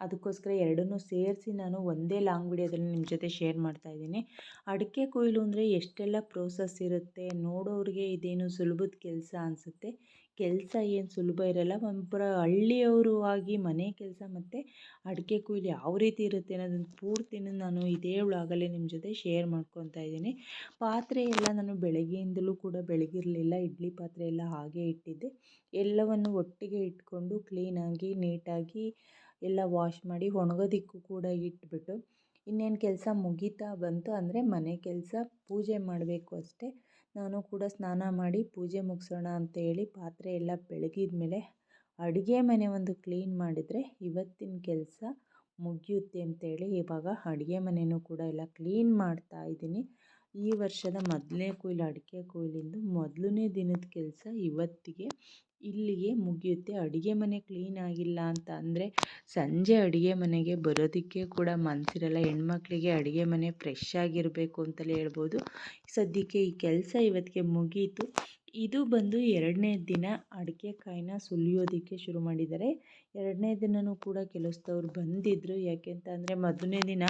Speaker 1: ಅದಕ್ಕೋಸ್ಕರ ಎರಡನ್ನೂ ಸೇರಿಸಿ ನಾನು ಒಂದೇ ಲಾಂಗ್ ವಿಡಿಯೋದಲ್ಲಿ ನಿಮ್ಮ ಜೊತೆ ಶೇರ್ ಮಾಡ್ತಾ ಇದ್ದೀನಿ. ಅಡಿಕೆ ಕೊಯ್ಲು ಅಂದರೆ ಎಷ್ಟೆಲ್ಲ ಪ್ರೋಸೆಸ್ ಇರುತ್ತೆ? ನೋಡೋರಿಗೆ ಇದೇನು ಸುಲಭದ ಕೆಲಸ ಅನಿಸುತ್ತೆ? ಕೆಲಸ ಏನು ಸುಲಭ ಇರಲ್ಲ. ಒಬ್ಬರ ಹಳ್ಳಿಯವರು ಆಗಿ ಮನೆ ಕೆಲಸ ಮತ್ತು ಅಡಿಕೆ ಕೂಲಿ ಯಾವ ರೀತಿ ಇರುತ್ತೆ ಅನ್ನೋದನ್ನು ಪೂರ್ತಿನೂ ನಾನು ಇದೇ ವ್ಲಾಗಲ್ಲಿ ನಿಮ್ಮ ಜೊತೆ ಶೇರ್ ಮಾಡ್ಕೊತಾ ಇದ್ದೀನಿ. ಪಾತ್ರೆ ಎಲ್ಲ ನಾನು ಬೆಳಗ್ಗೆಯಿಂದಲೂ ಕೂಡ ಬೆಳಗಿರಲಿಲ್ಲ. ಇಡ್ಲಿ ಪಾತ್ರೆ ಎಲ್ಲ ಹಾಗೆ ಇಟ್ಟಿದ್ದೆ. ಎಲ್ಲವನ್ನು ಒಟ್ಟಿಗೆ ಇಟ್ಕೊಂಡು ಕ್ಲೀನಾಗಿ ನೀಟಾಗಿ ಎಲ್ಲ ವಾಶ್ ಮಾಡಿ ಒಣಗೋದಿಕ್ಕೂ ಕೂಡ ಇಟ್ಬಿಟ್ಟು ಇನ್ನೇನು ಕೆಲಸ ಮುಗೀತಾ ಬಂತು ಅಂದರೆ ಮನೆ ಕೆಲಸ ಪೂಜೆ ಮಾಡಬೇಕು ಅಷ್ಟೇ. ನಾನು ಕೂಡ ಸ್ನಾನ ಮಾಡಿ ಪೂಜೆ ಮುಗಿಸೋಣ ಅಂತೇಳಿ ಪಾತ್ರೆ ಎಲ್ಲ ಬೆಳಗಿದ ಮೇಲೆ ಅಡುಗೆ ಮನೆ ಒಂದು ಕ್ಲೀನ್ ಮಾಡಿದರೆ ಇವತ್ತಿನ ಕೆಲಸ ಮುಗಿಯುತ್ತೆ ಅಂತೇಳಿ ಇವಾಗ ಅಡುಗೆ ಮನೆಯೂ ಕೂಡ ಎಲ್ಲ ಕ್ಲೀನ್ ಮಾಡ್ತಾ ಇದ್ದೀನಿ. ಈ ವರ್ಷದ ಮೊದಲನೇ ಕೊಯ್ಲು, ಅಡಿಕೆ ಕೊಯ್ಲಿಂದು ಮೊದಲನೇ ದಿನದ ಕೆಲಸ ಇವತ್ತಿಗೆ. ಇಲ್ಲಿಗೆ ಮುಗಿಯುತ್ತೆ. ಅಡುಗೆ ಮನೆ ಕ್ಲೀನ್ ಆಗಿಲ್ಲ ಅಂತ ಅಂದರೆ ಸಂಜೆ ಅಡುಗೆ ಮನೆಗೆ ಬರೋದಕ್ಕೆ ಕೂಡ ಮನಸ್ಸಿರಲ್ಲ ಹೆಣ್ಮಕ್ಳಿಗೆ ಅಡುಗೆ ಮನೆ ಫ್ರೆಶ್ ಆಗಿರಬೇಕು ಅಂತಲೇ ಹೇಳ್ಬೋದು. ಸದ್ಯಕ್ಕೆ ಈ ಕೆಲಸ ಇವತ್ತಿಗೆ ಮುಗೀತು. ಇದು ಬಂದು ಎರಡನೇ ದಿನ ಅಡಿಕೆ ಕಾಯಿನ ಸುಲಿಯೋದಕ್ಕೆ ಶುರು ಮಾಡಿದ್ದಾರೆ. ಎರಡನೇ ದಿನವೂ ಕೂಡ ಕೆಲಸದವ್ರು ಬಂದಿದ್ದರು ಯಾಕೆ ಅಂತ ಅಂದರೆ ಮೊದಲನೇ ದಿನ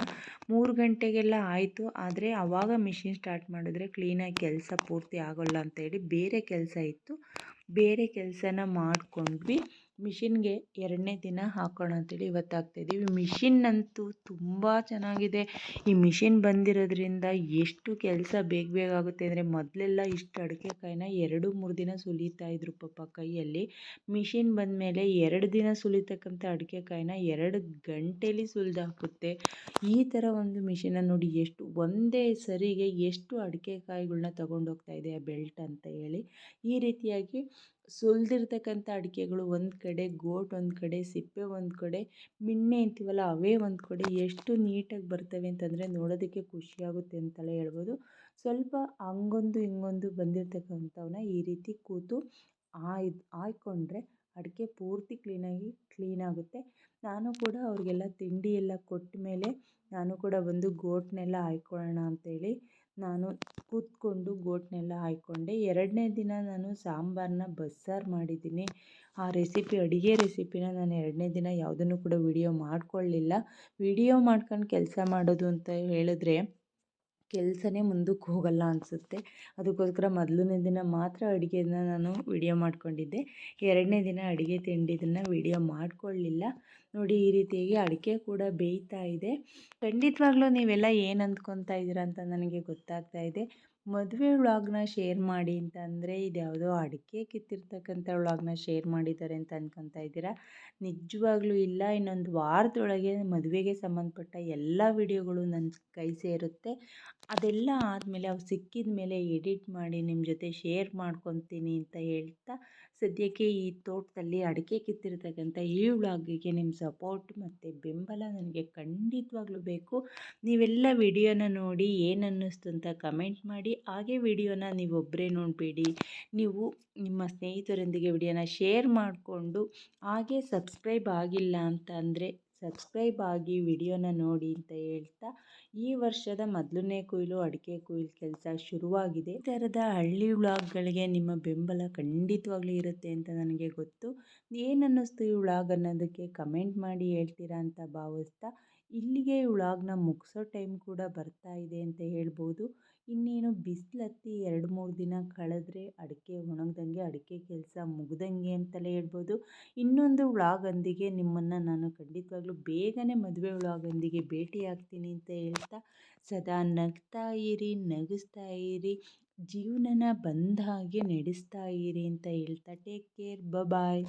Speaker 1: ಮೂರು ಗಂಟೆಗೆಲ್ಲ ಆಯಿತು. ಆದರೆ ಆವಾಗ ಮಿಷಿನ್ ಸ್ಟಾರ್ಟ್ ಮಾಡಿದ್ರೆ ಕ್ಲೀನಾಗಿ ಕೆಲಸ ಪೂರ್ತಿ ಆಗೋಲ್ಲ ಅಂತೇಳಿ ಬೇರೆ ಕೆಲಸ ಇತ್ತು. ಬೇರೆ ಕೆಲಸನ ಮಾಡಿಕೊಂಡ್ವಿ. ಮಿಷಿನ್ಗೆ ಎರಡನೇ ದಿನ ಹಾಕೋಣ ಅಂತೇಳಿ ಇವತ್ತು ಹಾಕ್ತಾಯಿದ್ದೀವಿ ಮಿಷಿನ್ ಅಂತೂ ತುಂಬ ಚೆನ್ನಾಗಿದೆ. ಈ ಮಿಷಿನ್ ಬಂದಿರೋದ್ರಿಂದ ಎಷ್ಟು ಕೆಲಸ ಬೇಗ ಬೇಗ ಆಗುತ್ತೆ ಅಂದರೆ ಮೊದಲೆಲ್ಲ ಇಷ್ಟು ಅಡಿಕೆಕಾಯಿನ ಎರಡು, ಮೂರು ದಿನ ಸುಲಿತಾಯಿದ್ರು ಪಾಪ ಕೈಯಲ್ಲಿ. ಮಿಷಿನ್ ಬಂದಮೇಲೆ ಎರಡು ದಿನ ಸುಲಿತಕ್ಕಂಥ ಅಡಿಕೆಕಾಯಿನ ಎರಡು ಗಂಟೇಲಿ ಸುಲಿದು ಹಾಕುತ್ತೆ. ಈ ಥರ ಒಂದು ಮಿಷಿನನ್ನು ನೋಡಿ ಎಷ್ಟು, ಒಂದೇ ಸರಿಗೆ ಎಷ್ಟು ಅಡಿಕೆಕಾಯಿಗಳ್ನ ತೊಗೊಂಡು ಇದೆ ಆ ಬೆಲ್ಟ್ ಅಂತ ಹೇಳಿ. ಈ ರೀತಿಯಾಗಿ ಸುಲಿದಿರ್ತಕ್ಕಂಥ ಅಡಿಕೆಗಳು ಒಂದು ಕಡೆ, ಗೋಟ್ ಒಂದು ಕಡೆ, ಸಿಪ್ಪೆ ಒಂದು ಕಡೆ ಮಿಣ್ಣೆ ಅಂತೀವಲ್ಲ ಅವೇ ಒಂದು ಕಡೆ ಎಷ್ಟು ನೀಟಾಗಿ ಬರ್ತವೆ ಅಂತಂದರೆ ನೋಡೋದಕ್ಕೆ ಖುಷಿಯಾಗುತ್ತೆ ಅಂತಲೇ ಹೇಳ್ಬೋದು. ಸ್ವಲ್ಪ ಹಂಗೊಂದು ಹಿಂಗೊಂದು ಬಂದಿರತಕ್ಕಂಥವನ್ನ ಈ ರೀತಿ ಕೂತು ಆಯ್ದು, ಆಯ್ಕೊಂಡ್ರೆ ಅಡಿಕೆ ಪೂರ್ತಿ ಕ್ಲೀನಾಗಿ ಕ್ಲೀನಾಗುತ್ತೆ ನಾನು ಕೂಡ ಅವ್ರಿಗೆಲ್ಲ ತಿಂಡಿ ಎಲ್ಲ ಕೊಟ್ಟ ಮೇಲೆ ನಾನು ಕೂಡ ಬಂದು ಗೋಟನ್ನೆಲ್ಲ ಆಯ್ಕೊಳ್ಳೋಣ ಅಂತೇಳಿ ನಾನು ಕೂತ್ಕೊಂಡು ಗೋಟ್ನೆಲ್ಲ ಹಾಯ್ಕೊಂಡೆ. ಎರಡನೇ ದಿನ ನಾನು ಸಾಂಬಾರನ್ನ ಬಸ್ಸಾರು ಮಾಡಿದ್ದೀನಿ. ಆ ರೆಸಿಪಿ, ಅಡುಗೆ ರೆಸಿಪಿನ ನಾನು ಎರಡನೇ ದಿನ ಯಾವುದನ್ನು ಕೂಡ ವಿಡಿಯೋ ಮಾಡಿಕೊಳ್ಳಿಲ್ಲ. ವಿಡಿಯೋ ಮಾಡ್ಕೊಂಡು ಕೆಲಸ ಮಾಡೋದು ಅಂತ ಹೇಳಿದ್ರೆ ಕೆಲಸನೇ ಮುಂದಕ್ಕೆ ಹೋಗಲ್ಲ ಅನಿಸುತ್ತೆ. ಅದಕ್ಕೋಸ್ಕರ ಮೊದಲನೇ ದಿನ ಮಾತ್ರ ಅಡುಗೆನ ನಾನು ವಿಡಿಯೋ ಮಾಡ್ಕೊಂಡಿದ್ದೆ. ಎರಡನೇ ದಿನ ಅಡುಗೆ ತಿಂಡಿದನ್ನು ವಿಡಿಯೋ ಮಾಡಿಕೊಳ್ಳಿಲ್ಲ. ನೋಡಿ ಈ ರೀತಿಯಾಗಿ ಅಡಿಕೆ ಕೂಡ ಬೇಯ್ತಾ ಇದೆ. ಖಂಡಿತವಾಗ್ಲೂ ನೀವೆಲ್ಲ ಏನು ಅಂದ್ಕೊತಾ ಇದ್ದೀರಾ ಅಂತ ನನಗೆ ಗೊತ್ತಾಗ್ತಾ ಇದೆ. ಮದುವೆ ವ್ಲಾಗ್ನ ಶೇರ್ ಮಾಡಿ ಅಂತ ಅಂದರೆ ಇದು ಯಾವುದೋ ಅಡಿಕೆ ಕಿತ್ತಿರ್ತಕ್ಕಂಥ ವ್ಲಾಗ್ನ ಶೇರ್ ಮಾಡಿದ್ದಾರೆ ಅಂತ ಅನ್ಕೊತಾ ಇದ್ದೀರಾ? ನಿಜವಾಗ್ಲೂ ಇಲ್ಲ. ಇನ್ನೊಂದು ವಾರದೊಳಗೆ ಮದುವೆಗೆ ಸಂಬಂಧಪಟ್ಟ ಎಲ್ಲ ವಿಡಿಯೋಗಳು ನನ್ನ ಕೈ ಸೇರುತ್ತೆ. ಅದೆಲ್ಲ ಆದಮೇಲೆ ಅವು ಸಿಕ್ಕಿದ ಮೇಲೆ ಎಡಿಟ್ ಮಾಡಿ ನಿಮ್ಮ ಜೊತೆ ಶೇರ್ ಮಾಡ್ಕೊತೀನಿ ಅಂತ ಹೇಳ್ತಾ ಸದ್ಯಕ್ಕೆ ಈ ತೋಟದಲ್ಲಿ ಅಡಿಕೆ ಕಿತ್ತಿರ್ತಕ್ಕಂಥ ಈ ವ್ಲಾಗಿಗೆ ನಿಮ್ಮ ಸಪೋರ್ಟ್ ಮತ್ತು ಬೆಂಬಲ ನನಗೆ ಖಂಡಿತವಾಗ್ಲೂ ಬೇಕು. ನೀವೆಲ್ಲ ವಿಡಿಯೋನ ನೋಡಿ ಏನು ಅನ್ನಿಸ್ತು ಅಂತ ಕಮೆಂಟ್ ಮಾಡಿ, ಹಾಗೆ ವಿಡಿಯೋನ ನೀವೊಬ್ಬರೇ ನೋಡಬೇಡಿ. ನೀವು ನಿಮ್ಮ ಸ್ನೇಹಿತರೊಂದಿಗೆ ವಿಡಿಯೋನ ಶೇರ್ ಮಾಡಿಕೊಂಡು ಹಾಗೆ ಸಬ್ಸ್ಕ್ರೈಬ್ ಆಗಿಲ್ಲ ಅಂತ ಅಂದರೆ ಸಬ್ಸ್ಕ್ರೈಬ್ ಆಗಿ ವಿಡಿಯೋನ ನೋಡಿ ಅಂತ ಹೇಳ್ತಾ, ಈ ವರ್ಷದ ಮೊದಲನೇ ಕೊಯ್ಲು ಅಡಿಕೆ ಕೊಯ್ಲು ಕೆಲಸ ಶುರುವಾಗಿದೆ. ಈ ಥರದ ಹಳ್ಳಿ ವ್ಲಾಗ್ಗಳಿಗೆ ನಿಮ್ಮ ಬೆಂಬಲ ಖಂಡಿತವಾಗ್ಲೂ ಇರುತ್ತೆ ಅಂತ ನನಗೆ ಗೊತ್ತು. ಏನನ್ನಿಸ್ತು ಈ ವ್ಲಾಗ್ ಅನ್ನೋದಕ್ಕೆ ಕಮೆಂಟ್ ಮಾಡಿ ಹೇಳ್ತೀರಾ ಅಂತ ಭಾವಿಸ್ತಾ, ಇಲ್ಲಿಗೆ ಈ ವ್ಲಾಗ್ನ ಮುಗಿಸೋ ಟೈಮ್ ಕೂಡ ಬರ್ತಾ ಇದೆ ಅಂತ ಹೇಳ್ಬೋದು. ಇನ್ನೇನು ಬಿಸಿಲು ಹತ್ತಿ ಎರಡು ಮೂರು ದಿನ ಕಳೆದ್ರೆ ಅಡಿಕೆ ಒಣಗ್ದಂಗೆ ಅಡಿಕೆ ಕೆಲಸ ಮುಗ್ದಂಗೆ ಅಂತಲೇ ಹೇಳ್ಬೋದು. ಇನ್ನೊಂದು ವ್ಲಾಗಂದಿಗೆ ನಿಮ್ಮನ್ನು ನಾನು ಖಂಡಿತವಾಗ್ಲೂ ಬೇಗನೆ ಮದುವೆ ವ್ಲಾಗಂದಿಗೆ ಭೇಟಿ ಆಗ್ತೀನಿ ಅಂತ ಹೇಳ್ತಾ, ಸದಾ ನಗ್ತಾ ಇರಿ, ನಗಿಸ್ತಾ ಇರಿ, ಜೀವನನ ಬಂದ ಹಾಗೆ ನಡೆಸ್ತಾ ಇರಿ ಅಂತ ಹೇಳ್ತಾ ಟೇಕ್ ಕೇರ್ ಬಾಯ್